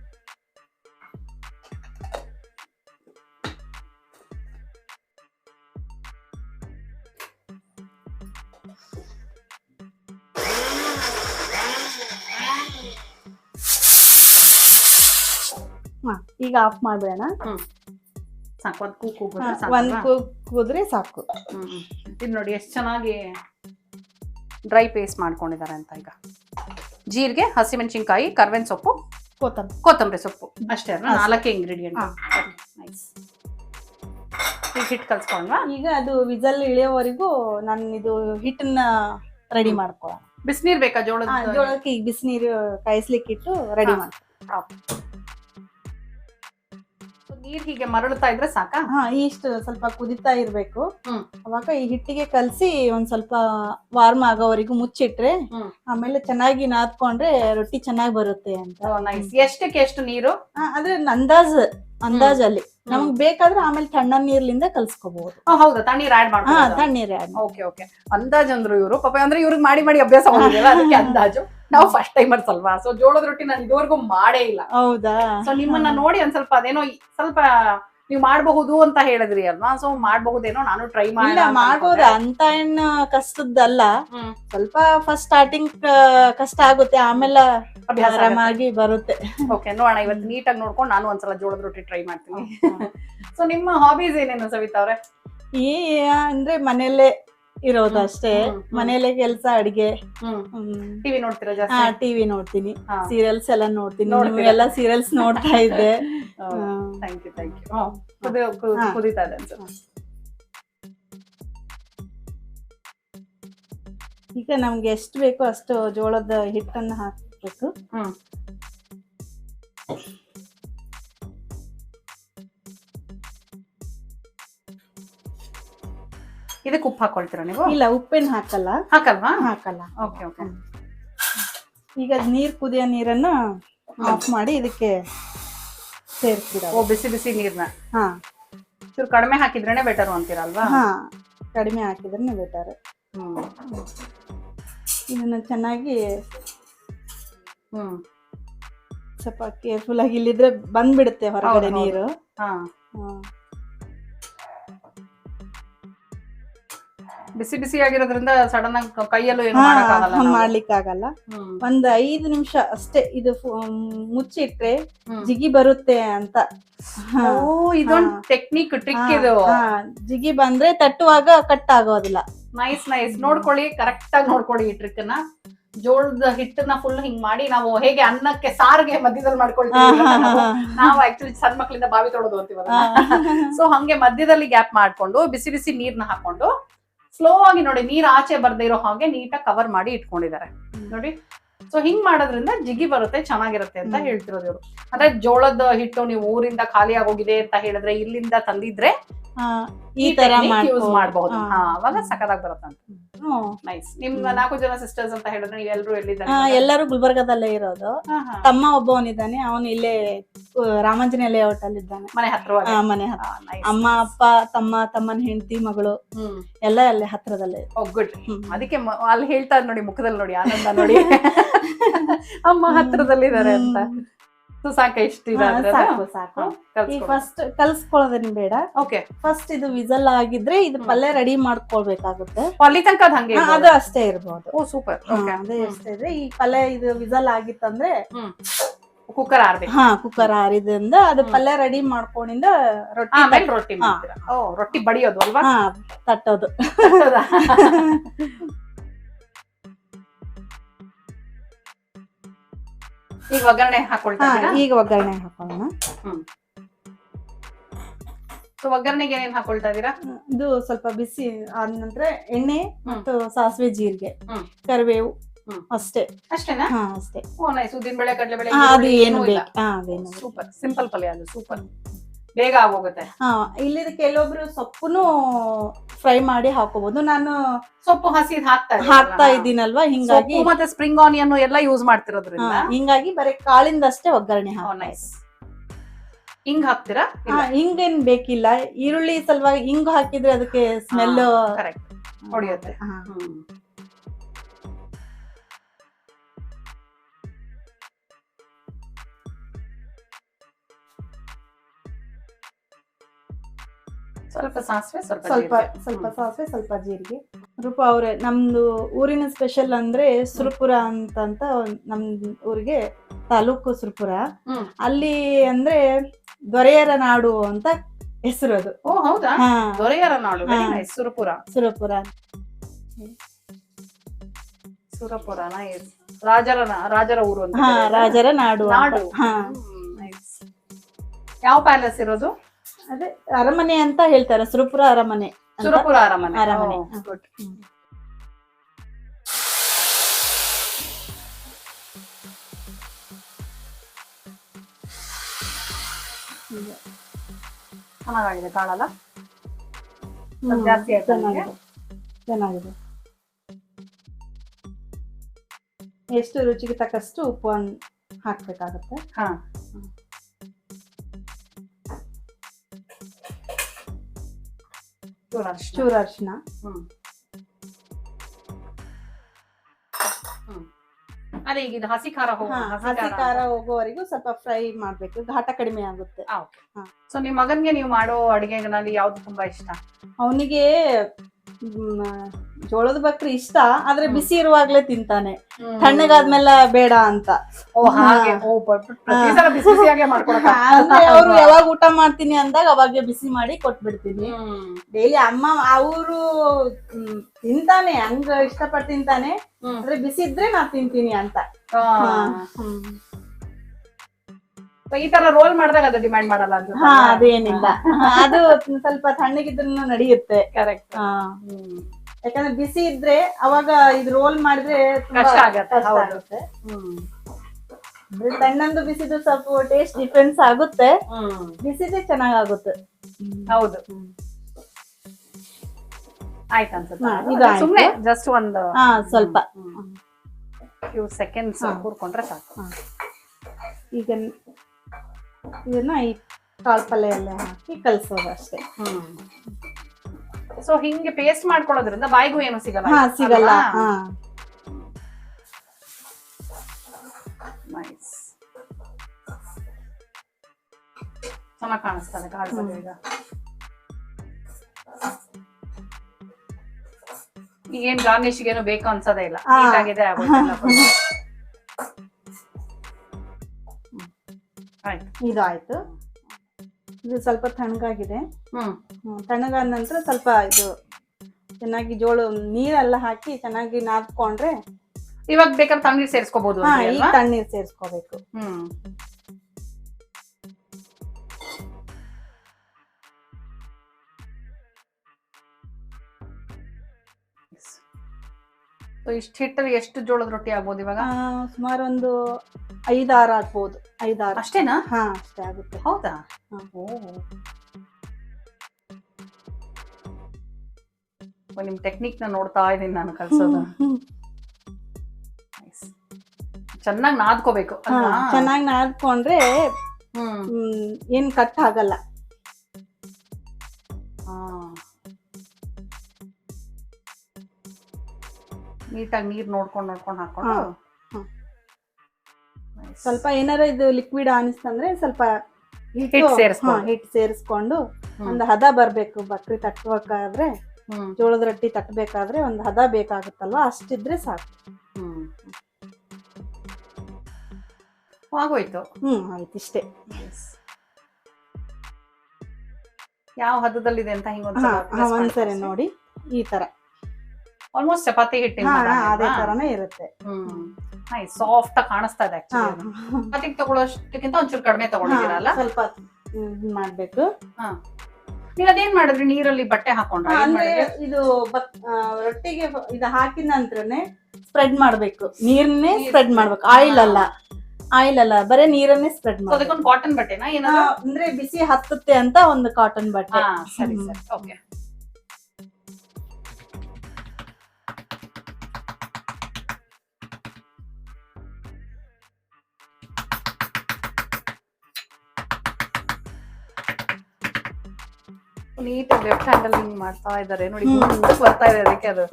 ಈಗ ಆಫ್ ಮಾಡ್ಬೇಡ ಹ್ಮ್. ಸಾಕು ಒಂದು ಕೂಗಿದ್ರೆ ಒಂದ್ ಕುದ್ರೆ ಸಾಕು. ಇದು ನೋಡಿ ಎಷ್ಟು ಚೆನ್ನಾಗಿ ಡ್ರೈ ಪೇಸ್ಟ್ ಮಾಡ್ಕೊಂಡಿದ್ದಾರೆ ಅಂತ ಈಗ. ಜೀರಿಗೆ ಹಸಿಮೆಣಸಿನ್ಕಾಯಿ ಕರ್ವೆನ್ ಸೊಪ್ಪು ಕೊತ್ತಂಬರಿ. ಕೊತ್ತಂಬರಿ ಸೊಪ್ಪು. ಅಷ್ಟೇ ಅಷ್ಟೇ. ನಾಲ್ಕೇ ಇಂಗ್ರೀಡಿಯೆಂಟ್. ನೈಸ್ ಈಗ ಹಿಟ್ಟು ಕಲ್ಸ್ಕೊಂಡ್ವಾ ಈಗ ಅದು ವಿಜಲ್ ಇಳಿಯೋವರೆಗೂ ನಾನು ಇದು ಹಿಟ್ಟನ್ನ ರೆಡಿ ಮಾಡ್ಕೊಳ್ಳೋಣ ಬಿಸಿನೀರ್ ಬೇಕಾ ಜೋಳದ? ಜೋಳಕ್ಕೆ ಈಗ ಬಿಸಿನೀರು ಕಾಯಿಸ್ಲಿಕ್ಕೆ ಇಟ್ಟು ರೆಡಿ. ಮಾಡಿ ನೀರ್ ಹೀಗೆ ಮರಳುತ್ತಾ ಇದ್ರೆ ಸಾಕಾ? ಹಾ ಇಷ್ಟು ಸ್ವಲ್ಪ ಕುದಿತಾ ಇರ್ಬೇಕು. ಹ್ಮ್. ಅವಾಗ ಈ ಹಿಟ್ಟಿಗೆ ಕಲಸಿ ಒಂದ್ ಸ್ವಲ್ಪ ವಾರ್ಮ್ ಆಗೋವರೆಗೂ ಮುಚ್ಚಿಟ್ರೆ ಹ್ಮ್. ಆಮೇಲೆ ಚೆನ್ನಾಗಿ ನಾದ್ಕೊಂಡ್ರೆ ರೊಟ್ಟಿ ಚೆನ್ನಾಗಿ ಬರುತ್ತೆ ಅಂತ. ನೈಸ್ ಎಷ್ಟಕ್ಕೆ ಎಷ್ಟು ನೀರು? ಆ, ಅಂದ್ರೆ ಅಂದಾಜ್ ಅಂದಾಜಲ್ಲಿ. ನಮಗ್ ಬೇಕಾದ್ರೆ ಆಮೇಲೆ ತಣ್ಣ ನೀರ್ಲಿಂದ ಕಲ್ಸ್ಕೋಬಹುದು ಹೌದಾ. ತಣ್ಣೀರ್ ಆಡ್ ಹಾ ಮಾಡ್ಕೊಂಡು ತಣ್ಣೀರ್ ಆ್ಯಡ್ ಓಕೆ ಓಕೆ. ಅಂದಾಜ್ ಅಂದ್ರು ಇವರು. ಪಾಪ ಅಂದ್ರೆ ಇವ್ರಿಗೆ ಮಾಡಿ ಮಾಡಿ ಅಭ್ಯಾಸ ಆಗಿದೆಯಲ್ಲ ಅದಕ್ಕೆ ಅಂದಾಜು. ನಾವು ಫಸ್ಟ್ ಟೈಮ್ ಅಲ್ವಾ ಸೊ ಜೋಳದ ರೊಟ್ಟಿ ನಾನು ಇದುವರೆಗೂ ಮಾಡೇ ಇಲ್ಲ. ಹೌದಾ? ಸೊ ನಿಮ್ಮನ್ನ ನೋಡಿ ಒಂದ್ ಸ್ವಲ್ಪ ಅದೇನೋ ಈ- ಸ್ವಲ್ಪ ನೀವು ಮಾಡಬಹುದು ಅಂತ ಹೇಳಿದ್ರಿ ಅಲ್ವಾ? ಸೊ ಮಾಡಬಹುದೇನೋ ನಾನು ಟ್ರೈ ಮಾಡಿ ಮಾಡ್ಬೋದ. ಅಂತ ಏನ್ ಕಷ್ಟದ್ದಲ್ಲ. ಸ್ವಲ್ಪ ಫಸ್ಟ್ ಸ್ಟಾರ್ಟಿಂಗ್ ಕಷ್ಟ ಆಗುತ್ತೆ. ಆಮೇಲೆ ಆರಾಮಾಗಿ ಬರುತ್ತೆ. ಓಕೆ ನೋಡೋಣ. ಇವತ್ತು ನೀಟಾಗಿ ನೋಡ್ಕೊಂಡು ನಾನು ಒಂದ್ಸಲ ಜೋಳದ ರೊಟ್ಟಿ ಟ್ರೈ ಮಾಡ್ತೀನಿ. ಸೊ ನಿಮ್ಮ ಹಾಬೀಸ್ ಏನೇನು ಸವಿತಾ ಅವ್ರೆ? ಏ ಅಂದ್ರೆ ಮನೆಯಲ್ಲೇ ಇರೋದು ಅಷ್ಟೇ. ಹ್ಮ್, ಹ್ಮ್. ಮನೇಲೆ ಕೆಲ್ಸ ಅಡಿಗೆ. ಟಿವಿ ನೋಡ್ತೀರಾ ಹಾ ಟಿವಿ ನೋಡ್ತೀನಿ. ಸೀರಿಯಲ್ಸ್ ಎಲ್ಲ ನೋಡ್ತೀನಿ. ಎಲ್ಲ ಸೀರಿಯಲ್ಸ್ ನೋಡ್ತಾ ಇದ್ದೆ. ಈಗ ನಮ್ಗೆ ಎಷ್ಟು ಬೇಕೋ ಅಷ್ಟು ಜೋಳದ ಹಿಟ್ಟನ್ನ ಹಾಕ್ಬೇಕು. ಇದಕ್ಕೆ ಉಪ್ಪು ಹಾಕೊಳ್ತೀರಾ ನೀವು? ಇಲ್ಲ ಉಪ್ಪೇನು ಹಾಕಲ್ಲ. ಹಾಕಲ್ವಾ? ಹಾಕಲ್ಲ. Okay okay. ಈಗ ನೀರ್ ಕುದಿಯೋ ನೀರನ್ನ ಆಫ್ ಮಾಡಿ ಇದಕ್ಕೆ ಸೇರ್ತೀರ? ಓ ಬಿಸಿ ಬಿಸಿ ನೀರನ್ನ ಹಾ. ಚೂರು ಕಡಿಮೆ ಹಾಕಿದ್ರೇನೆ ಬೆಟರ್ ಅಂತೀರಲ್ವಾ? ಹಾ ಕಡಿಮೆ ಹಾಕಿದ್ರೆ ಬೆಟರ್ ಹ್ಮ್. ಇದನ್ನ ಚೆನ್ನಾಗಿ ಹ್ಮ್. ಸ್ವಲ್ಪ ಕೇರ್ಫುಲ್ ಆಗಿ ಇಲ್ಲಿದ್ರೆ ಬಂದ್ಬಿಡುತ್ತೆ ಹೊರಗಡೆ. ನೀರು. ಹಾ. ಬಿಸಿ ಬಿಸಿ ಆಗಿರೋದ್ರಿಂದ ಸಡನ್ ಆಗಿ ಕೈಯಲ್ಲೂ ಏನು ಮಾಡಕ್ಕಾಗಲ್ಲ ನಾವು. ಮಾಡ್ಲಿಕ್ಕಾಗಲ್ಲ. ಹ್ಮ್. ಒಂದ್ ಐದು ನಿಮಿಷ ಅಷ್ಟೇ ಇದು ಫು- ಮುಚ್ಚಿಟ್ರೆ ಹ್ಮ್. ಜಿಗಿ ಬರುತ್ತೆ ಅಂತ. ಹಾ. ಓ ಇದೊಂದು ಟೆಕ್ನಿಕ್ ಟ್ರಿಕ್ ಇದು. ಹಾ, ಜಿಗಿ ಬಂದ್ರೆ ತಟ್ಟುವಾಗ ಕಟ್ ಆಗೋದಿಲ್ಲ. ನೈಸ್ ನೈಸ್ ನೋಡ್ಕೊಳ್ಳಿ ಕರೆಕ್ಟ್ ಆಗಿ ನೋಡ್ಕೊಳ್ಳಿ ಈ ಟ್ರಿಕ್ನ ಜೋಳದ ಹಿಟ್ಟನ್ನ ಫುಲ್ ಹಿಂಗ್ ಮಾಡಿ ನಾವು ಹೇಗೆ ಅನ್ನಕ್ಕೆ ಸಾರ್ಗೆ ಮಧ್ಯದಲ್ಲಿ ಮಾಡ್ಕೊಳ್ತೀವಿ ಹಾ, ಹಾ, ಹಾ. ನಾವು ಆಕ್ಚುಲಿ ಸಣ್ಣ ಮಕ್ಕಳಿಂದ ಬಾವಿ ತೊಳೋದು ಅಂತೀವಲ್ಲ ಸೊ ಹಂಗೆ ಮಧ್ಯದಲ್ಲಿ ಗ್ಯಾಪ್ ಮಾಡ್ಕೊಂಡು ಬಿಸಿ ಬಿಸಿ ನೀರ್ನ ಹಾಕೊಂಡು ಸ್ಲೋ ಆಗಿ ನೋಡಿ ನೀರ್ ಆಚೆ ಬರ್ದೇ ಇರೋ ಹಾಗೆ ನೀಟಾಗಿ ಕವರ್ ಮಾಡಿ ಇಟ್ಕೊಂಡಿದ್ದಾರೆ. ನೋಡಿ ಸೊ ಹಿಂಗ್ ಮಾಡೋದ್ರಿಂದ ಜಿಗಿ ಬರುತ್ತೆ ಚೆನ್ನಾಗಿರುತ್ತೆ ಅಂತ ಹೇಳ್ತಿರೋದು ಇವರು. ಅಂದ್ರೆ ಜೋಳದ ಹಿಟ್ಟು ನೀವು ಊರಿಂದ ಖಾಲಿ ಆಗೋಗಿದೆ ಅಂತ ಹೇಳಿದ್ರೆ ಇಲ್ಲಿಂದ ತಂದಿದ್ರೆ ಈ ತರ ಯೂಸ್ ಮಾಡಬಹುದು. ಅವಾಗ ಸಖತ್ತಾಗಿ ಬರುತ್ತೆ ಅಂತ ಹ್ಮ್. ನೈಸ್ ನಿಮ್ ನಾಲ್ಕು ಜನ ಸಿಸ್ಟರ್ಸ್ ಅಂತ ಹೇಳಿದ್ರೆ ನೀವು ಎಲ್ಲರೂ ಎಲ್ಲಿದ್ದಾರೆ? ಎಲ್ಲರೂ ಗುಲ್ಬರ್ಗದಲ್ಲೇ ಇರೋದು. ತಮ್ಮ ಒಬ್ಬವನಿದ್ದಾನೆ ಅವನು ಇಲ್ಲೇ ಆ, ರಾಮಾಂಜನೇಯ ಲೇಔಟ್ ಅಲ್ಲಿ ಇದ್ದಾನೆ ಮನೆ ಹತ್ರ. ಮನೆ ಹತ್ರ ಅಮ್ಮ ಅಪ್ಪ ತಮ್ಮ ತಮ್ಮನ ಹೆಂಡತಿ ಮಗಳು ಎಲ್ಲ ಅಲ್ಲೇ ಹತ್ರದಲ್ಲೇ. ಗುಡ್ ಅದಕ್ಕೆ ಅಲ್ಲಿ ಹೇಳ್ತಾರೆ ನೋಡಿ ಮುಖದಲ್ಲಿ ನೋಡಿ ಆನಂದ ನೋಡಿ. ಅಮ್ಮ ಹತ್ರದಲ್ಲಿದ್ದಾರೆ ಅಂತ. ಸೊ ಸಾಕ ಇಷ್ಟು ಸಾಕು ಸಾಕು. ಈಗ ಫಸ್ಟ್ ಕಲ್ಸ್ಕೊಳ್ಳೋದೇನ್ ಬೇಡ. ಓಕೆ ಫಸ್ಟ್ ಇದು ವಿಸಲ್ ಆಗಿದ್ರೆ ಇದು. ಪಲ್ಯ ರೆಡಿ ಮಾಡ್ಕೊಳ್ಬೇಕಾಗುತ್ತೆ. ಅಲ್ಲಿ ತನಕ ಅದ್ ಹಂಗೆ ಅದು ಅಷ್ಟೇ ಇರ್ಬೋದು. ಓ ಸೂಪರ್ ಓಕೆ ಅದೇ ಅಷ್ಟೇ ಇದೆ. ಈ ಪಲ್ಯ ಇದು ವಿಸಲ್ ಆಗಿತ್ತಂದ್ರೆ ಕುಕ್ಕರ್ ಆರ್ಬೇಕು. ಹಾ ಕುಕ್ಕರ್ ಆರಿದ್ರಿಂದ ಅದು. ಪಲ್ಯ ರೆಡಿ ಮಾಡ್ಕೊಂಡಿಂದ ರೊಟ್ಟಿ ಆಮೇಲೆ ರೊಟ್ಟಿ. ಮಾಡ್ತೀರಾ? ಓ ರೊಟ್ಟಿ ಬಡಿಯೋದು ಅಲ್ವಾ? ಹಾ ತಟ್ಟೋದು? ಈಗ ಒಗ್ಗರಣೆ ಹಾಕೊಳ್ತಾ ಹಾ ಈಗ ಒಗ್ಗರಣೆ ಹಾಕೋಣ ಸೊ ಒಗ್ಗರಣೆಗೆ ಏನೇನ್ ಹಾಕೊಳ್ತಾ ಇದೀರಾ? ಇದು ಸ್ವಲ್ಪ ಬಿಸಿ ಆದ ನಂತರ ಎಣ್ಣೆ ಮತ್ತು ಸಾಸಿವೆ ಜೀರಿಗೆ ಹ್ಮ್. ಕರಿಬೇವು ಹ್ಮ್. ಅಷ್ಟೇ. ಅಷ್ಟೇನಾ? ಹಾ ಅಷ್ಟೇ. ಓ ನೈಸ್ ಉದ್ದಿನ ಬೇಳೆ ಕಡಲೆ ಬೇಳೆ ಹಾ ಅದು ಏನು ಬೇಕು. ಹಾ ಅದೇನು. ಸೂಪರ್ ಸಿಂಪಲ್ ಪಲ್ಯ ಅದು ಸೂಪರ್ ಬೇಗ ಆಗೋಗುತ್ತೆ. ಹಾ ಇಲ್ಲಿದ ಕೆಲವೊಬ್ರು ಸೊಪ್ಪುನು ಫ್ರೈ ಮಾಡಿ ಹಾಕೋಬಹುದು ನಾನು ಸೊಪ್ಪು ಹಸಿ ಹಾಕ್ತಾ? ಹಾಕ್ತಾ ಇದ್ದೀನಲ್ವಾ? ಹಿಂಗಾಗಿ ಮತ್ತೆ ಸ್ಪ್ರಿಂಗ್ ಆನಿಯನ್ ಎಲ್ಲ ಯೂಸ್ ಮಾಡ್ತಿರೋದ್ರಿಂದ? ಹಿಂಗಾಗಿ ಬರೀ ಕಾಳಿಂದಷ್ಟೇ ಒಗ್ಗರಣೆ ನೈಸ್ ಹಿಂಗ್ ಹಾಕ್ತೀರಾ? ಹಿಂಗ್ ಹಿಂಗೇನ್ ಬೇಕಿಲ್ಲ. ಈರುಳ್ಳಿ ಸಲುವಾಗಿ ಹಿಂಗ್ ಹಾಕಿದ್ರೆ ಅದಕ್ಕೆ ಸ್ಮೆಲ್ ಕರೆಕ್ಟ್ ಹೊಡಿಯುತ್ತೆ. ಸ್ವಲ್ಪ ಸಾಸಿವೆ ಸ್ವಲ್ಪ ಸ್ವಲ್ಪ. ಸ್ವಲ್ಪ. ಸಾಸಿವೆ ಸ್ವಲ್ಪ ಜೀರಿಗೆ. ರೂಪ ಅವ್ರೆ ನಮ್ದು ಊರಿನ ಸ್ಪೆಷಲ್ ಅಂದ್ರೆ ಸುರಪುರ ಅಂತ ಅಂತ ಒಂದ್- ನಮ್ ಊರಿಗೆ ತಾಲೂಕು ಸುರಪುರ. ಅಲ್ಲಿ ಅಂದ್ರೆ ದೊರೆಯರ ನಾಡು ಅಂತ ಹೆಸರು ಅದು. ಓ ಹೌದಾ? ದೊರೆಯರ ನಾಡು ಸುರಪುರ. ಸುರಪುರ. ಸುರಪುರ ನೈಸ್ ರಾಜರ ರಾಜರ ಊರು ರಾಜರ ನಾಡು. ನಾಡು. ಯಾವ ಪ್ಯಾಲೇಸ್ ಇರೋದು? ಅದೇ ಅರಮನೆ ಅಂತ ಹೇಳ್ತಾರೆ ಸುರಪುರ ಅರಮನೆ ಅಂತ. ಸುರಪುರ ಅರಮನೆ ಅರಮನೆ. Good. ಹ್ಮ್. ಚೆನ್ನಾಗಿದೆ ಕಾಣಲ್ಲ ಹ್ಮ್, ಜಾಸ್ತಿ ಆಯ್ತಾ ನಿಮ್ಗೆ? ಚೆನ್ನಾಗಿದೆ ಎಷ್ಟು ರುಚಿಗೆ ತಕ್ಕಷ್ಟು ಉಪ್ಪು ಹಾಕ್ಬೇಕಾಗತ್ತೆ ಹಾ ಚೂರು ಅರ್ಶಿನ. ಅದೇ ಈಗ ಇದು ಹಸಿ ಖಾರ ಹೋಗ ಹಸಿ ಖಾರ ಹೋಗೋವರೆಗೂ ಸ್ವಲ್ಪ ಫ್ರೈ ಮಾಡ್ಬೇಕು. ಘಾಟ ಕಡಿಮೆ ಆಗುತ್ತೆ. ಸೊ ನಿಮ್ ಮಗನ್ಗೆ ನೀವು ಮಾಡೋ ಅಡಿಗೆಗಳಲ್ಲಿ ಯಾವ್ದು ತುಂಬಾ ಇಷ್ಟ? ಅವನಿಗೆ ಜೋಳದ ಬಕ್ರಿ ಇಷ್ಟ ಆದ್ರೆ ಬಿಸಿ ಇರುವಾಗ್ಲೇ ತಿಂತಾನೆ. ತಣ್ಣಗಾದ್ಮೇಲೆ ಬೇಡ ಅಂತ. ಅಂದ್ರೆ ಅವ್ರು ಯಾವಾಗ ಊಟ ಮಾಡ್ತೀನಿ ಅಂದಾಗ ಅವಾಗೆ ಬಿಸಿ ಮಾಡಿ ಕೊಟ್ಬಿಡ್ತೀನಿ. ಡೈಲಿ ಅಮ್ಮ ಅವರು ತಿಂತಾನೆ ಹಂಗ ಇಷ್ಟಪಟ್ಟು ತಿಂತಾನೆ. ಆದ್ರೆ ಬಿಸಿ ಇದ್ರೆ ನಾ ತಿಂತೀನಿ ಅಂತ. ಈ ತರ ರೋಲ್ ಮಾಡಿದಾಗ ಅದು ಡಿಮ್ಯಾಂಡ್ ಮಾಡಲ್ಲ ಅಂತ ಹಾ ಅದೇನಿಲ್ಲ. ಅದು ಸ್ವಲ್ಪ ತಣ್ಣಗಿದ್ರು ನಡೆಯುತ್ತೆ. ಕರೆಕ್ಟ್. ಯಾಕಂದ್ರೆ ಬಿಸಿ ಇದ್ರೆ ಅವಾಗ ಇದು ರೋಲ್ ಮಾಡಿದ್ರೆ ಕಷ್ಟ ಆಗತ್ತೆ, ತಣ್ಣಂದು ಬಿಸಿದು ಸ್ವಲ್ಪ ಟೇಸ್ಟ್ ಡಿಫ್ರೆನ್ಸ್ ಆಗುತ್ತೆ. ಬಿಸಿದೆ ಚೆನ್ನಾಗಾಗುತ್ತೆ. ಹೌದು. ಆಯ್ತು ಅನ್ಸುತ್ತೆ. ಜಸ್ಟ್ ಒಂದು ಹಾ ಸ್ವಲ್ಪ. Few seconds. ಕೂರ್ಕೊಂಡ್ರೆ ಸಾಕು. ಈಗ ಇದನ್ನ ಈ ಕಾಳು ಪಲ್ಯ ಎಲ್ಲ ಹಾಕಿ ಕಲ್ಸೋದು ಅಷ್ಟೇ. ಸೊ ಹಿಂಗೆ ಪೇಸ್ಟ್ ಮಾಡ್ಕೊಳ್ಳೋದ್ರಿಂದ ಬಾಯಿಗೂ ಏನು ಸಿಗಲ್ಲ ಹಾ ಸಿಗಲ್ಲ ಹಾ. ನೈಸ್ ಚೆನ್ನಾಗಿ ಕಾಣಿಸ್ತದೆ ಕಾಳು ಪಲ್ಲೆ ಈಗ ಈಗೇನ್ ಗಾರ್ನಿಶ್ಗೆ ಏನು ಬೇಕು ಅನ್ಸೋದೇ ಇಲ್ಲ. ಆಗಿದೆ ನೀಟಾಗಿದೆ ಆಯ್ತು. ಇದು ಆಯ್ತು ಇದು ಸ್ವಲ್ಪ ತಣ್ಣಗಾಗಿದೆ. ತಣ್ಣಗಾದ ನಂತರ ಸ್ವಲ್ಪ ಇದು ಚೆನ್ನಾಗಿ ಜೋಳ ನೀರೆಲ್ಲ ಹಾಕಿ ಚೆನ್ನಾಗಿ ನಾದ್ಕೊಂಡ್ರೆ ಇವಾಗ ಬೇಕಾದ್ರೆ ತಣ್ಣೀರ್ ಸೇರಿಸ್ಕೋಬಹುದು ತಣ್ಣೀರ್ ಸೇರಿಸ್ಕೋಬೇಕು. ಇಷ್ಟ್ ಹಿಟ್ಟಲ್ಲಿ ಎಷ್ಟು ಜೋಳದ ರೊಟ್ಟಿ ಆಗ್ಬೋದು ಇವಾಗ? ಸುಮಾರು ಒಂದು ಐದಾರು ಆಗ್ಬೋದು ಐದಾರು. ಅಷ್ಟೇನಾ? ಹಾ ಅಷ್ಟೇ ಆಗುತ್ತೆ. ಹೌದಾ. ಓ. ನಿಮ್ ಟೆಕ್ನಿಕ್ನ ನೋಡ್ತಾ ಇದೀನಿ ನಾನು ಕಲ್ಸೋದು. ಚೆನ್ನಾಗಿ ನಾದ್ಕೋಬೇಕು ಚೆನ್ನಾಗಿ ನಾದ್ಕೊಂಡ್ರೆ ಹ್ಮ್. ಹ್ಮ್, ಏನ್ ಕಟ್ ಆಗಲ್ಲ. ನೀಟಾಗಿ ನೀರ್ ನೋಡ್ಕೊಂಡು ನೋಡ್ಕೊಂಡು ಹಾಕೊಂಡು. ಸ್ವಲ್ಪ ಏನಾರ ಇದು ಲಿಕ್ವಿಡ್ ಅನಿಸ್ತಂದ್ರೆ ಸ್ವಲ್ಪ ಹಿಟ್ಟು ಸೇರಿಸ್ಕೊಂಡು. ಹಿಟ್ ಸೇರಿಸ್ಕೊಂಡು ಒಂದು ಹದ ಬರ್ಬೇಕು ಬಕ್ರಿ ತಟ್ಟಬೇಕಾದ್ರೆ ಜೋಳದ ರೊಟ್ಟಿ ತಟ್ಟಬೇಕಾದ್ರೆ ಒಂದು ಹದ ಬೇಕಾಗುತ್ತಲ್ವಾ? ಅಷ್ಟಿದ್ರೆ ಸಾಕು. ಹ್ಮ್. ಆಗೋಯ್ತು. ಹ್ಮ್ ಆಯ್ತು ಇಷ್ಟೇ. ಯಾವ ಹದದಲ್ಲಿದೆ ಅಂತ ಹಿಂಗ್ ಒಂದ್ಸರಿ ನೋಡಿ ಈ ತರ. ಆಲ್ಮೋಸ್ಟ್ ಚಪಾತಿ ಹಿಟ್ಟಿನ ಅದೇ ತರನೇ ಇರುತ್ತೆ. ಹ್ಮ್. ಸಾಫ್ಟ್ ಆಗಿ ಕಾಣಿಸ್ತಾ ಇದೆ ಚಪಾತಿ ತಗೊಳ್ಳೋಷ್ಟಕ್ಕಿಂತ ಒಂಚೂರು ಕಡಿಮೆ ತಗೊಂಡಿದ್ದೀರಲ್ಲ ಸ್ವಲ್ಪ ಮಾಡ್ಬೇಕು. ನೀವ್ ಅದೇನ್ ಮಾಡಿದ್ರಿ? ನೀರಲ್ಲಿ ಬಟ್ಟೆ ಹಾಕೊಂಡ್ರೆ? ಅಂದ್ರೆ ಇದು ರೊಟ್ಟಿಗೆ ಇದು ಹಾಕಿದ ನಂತರನೇ ಸ್ಪ್ರೆಡ್ ಮಾಡ್ಬೇಕು. ನೀರನ್ನೇ ಸ್ಪ್ರೆಡ್ ಮಾಡ್ಬೇಕು. ಆಯಿಲ್ ಅಲ್ಲ. ಆಯಿಲ್ ಅಲ್ಲ. ಬರೀ ನೀರನ್ನೇ ಸ್ಪ್ರೆಡ್ ಮಾಡ್ಬೇಕು ಕಾಟನ್ ಬಟ್ಟೆನಾ? ಏನಾದ್ರೂ? ಅಂದ್ರೆ ಬಿಸಿ ಹತ್ತುತ್ತೆ ಅಂತ ಒಂದು ಕಾಟನ್ ಬಟ್ಟೆ. ಸರಿ ಸರಿ. ಓಕೆ ನೀಟಾಗಿ ಲೆಫ್ಟ್ ಹ್ಯಾಂಡಲ್ ಹಿಂಗ್ ಮಾಡ್ತಾ ಇದ್ದಾರೆ ನೋಡಿ. ಮುಂದಕ್ಕೆ ಬರ್ತಾ ಇದೆ ಅದಕ್ಕೆ ಅದು.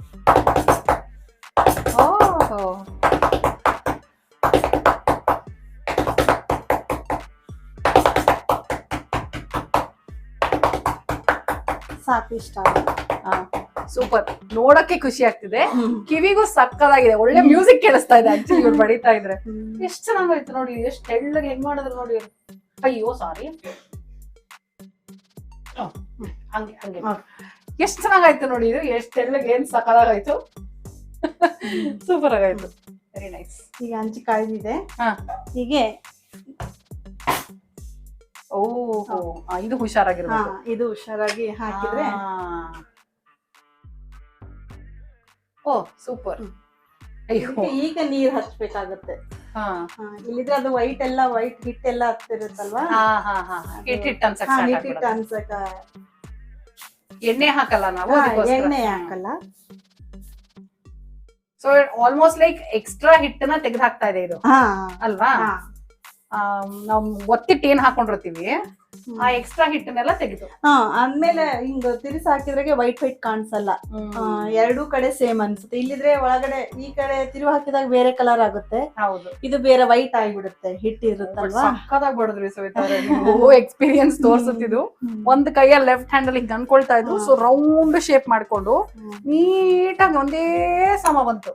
ಓಹೋ. ಸಾಕು ಇಷ್ಟ ಸೂಪರ್. ನೋಡಕ್ಕೆ ಖುಷಿ ಆಗ್ತಿದೆ. ಕಿವಿಗೂ ಸಕ್ಕದಾಗಿದೆ. ಒಳ್ಳೆ ಮ್ಯೂಸಿಕ್ ಕೇಳಿಸ್ತಾ ಇದೆ ಆಕ್ಚುಲಿ ಇವ್ರು ಬಡಿತಾ ಇದ್ರೆ. ಎಷ್ಟು ಚೆನ್ನಾಗಾಯ್ತು ನೋಡಿ ಎಷ್ಟು ತೆಳ್ಳಗೆ ಹೆಂಗ್ ಮಾಡಿದ್ರು ನೋಡಿ ಅಯ್ಯೋ ಸಾರಿ ಹಂಗೆ ಹಂಗೆ. ಎಷ್ಟು ಚೆನ್ನಾಗಾಯ್ತು ನೋಡಿ ಇದು ಎಷ್ಟ್ ತೆಳ್ಳಗೆ ಏನ್ ಸಕಾಲಾಗಾಯ್ತು. ಸೂಪರ್ ಆಗಾಯ್ತು ವೆರಿ ನೈಸ್ ಈಗ ಹಂಚಿ ಕಾಯ್ದಿದೆ. ಹಾ. ಹೀಗೆ. ಓಹ್ ಆ, ಇದು ಹಾ ಹುಷಾರಾಗಿರ್ಬೇಕು ಇದು ಹುಷಾರಾಗಿ ಹಾಕಿದ್ರೆ. ಓ ಸೂಪರ್. ಈಗ ನೀರ್ ಹಚ್ಬೇಕಾಗತ್ತೆ. ಇಲ್ಲಿದ್ರೆ ಅದು ವೈಟ್ ಎಲ್ಲ ವೈಟ್ ಹಿಟ್ಟೆಲ್ಲ ಎಲ್ಲ ಹತ್ತಿರುತ್ತಲ್ವಾ? ಹಾ ಹಾ ಹಾ ಹಿಟ್ ಹಿಟ್ ಅನ್ಸಕ್ ಹಿಟ್ ಹಿಟ್. ಅನ್ಸಕ ಎಣ್ಣೆ ಹಾಕಲ್ಲ ನಾವು. ಎಣ್ಣೆ ಹಾಕಲ್ಲ. ಸೊ ಆಲ್ಮೋಸ್ಟ್ ಲೈಕ್ ಎಕ್ಸ್ಟ್ರಾ ಹಿಟ್ಟನ್ನ ತೆಗೆದು ಹಾಕ್ತಾ ಇದೆ. ಇದು ಅಲ್ವಾ? ನಾವು ಒತ್ತಿಟ್ಟು ಏನ್ ಹಾಕೊಂಡಿರ್ತೀವಿ? ಆ ಎಕ್ಸ್ಟ್ರಾ ಹಿಟ್ಟನ್ನೆಲ್ಲ ತೆಗೆದು. ಹಾ ಆದ್ಮೇಲೆ ಹಿಂಗ್ ತಿರ್ಸಿ ಹಾಕಿದ್ರೆ ವೈಟ್ ವೈಟ್ ಕಾಣಿಸಲ್ಲ. ಆ, ಎರಡೂ ಕಡೆ ಸೇಮ್ ಅನ್ಸುತ್ತೆ. ಇಲ್ಲಿದ್ರೆ ಒಳಗಡೆ ಈ ಕಡೆ ತಿರುವು ಹಾಕಿದಾಗ ಬೇರೆ ಕಲರ್ ಆಗುತ್ತೆ. ಹೌದು. ಇದು ಬೇರೆ ವೈಟ್ ಆಗಿಬಿಡುತ್ತೆ ಹಿಟ್ ಇರುತ್ತಲ್ವಾ? ಸಕ್ಕದಾಗ ಬಡದ್ರಿ ಸವಿತಾ ಎಕ್ಸ್ಪೀರಿಯನ್ಸ್ ತೋರ್ಸುತ್ತಿದ್ದು ಒಂದ್ ಕೈಯ ಲೆಫ್ಟ್ ಹ್ಯಾಂಡ್ ಅಲ್ಲಿ ಅನ್ಕೊಳ್ತಾ ಇದ್ರು. ಸೊ ರೌಂಡ್ ಶೇಪ್ ಮಾಡ್ಕೊಂಡು. ನೀಟಾಗಿ ಒಂದೇ ಸಮ ಬಂತು.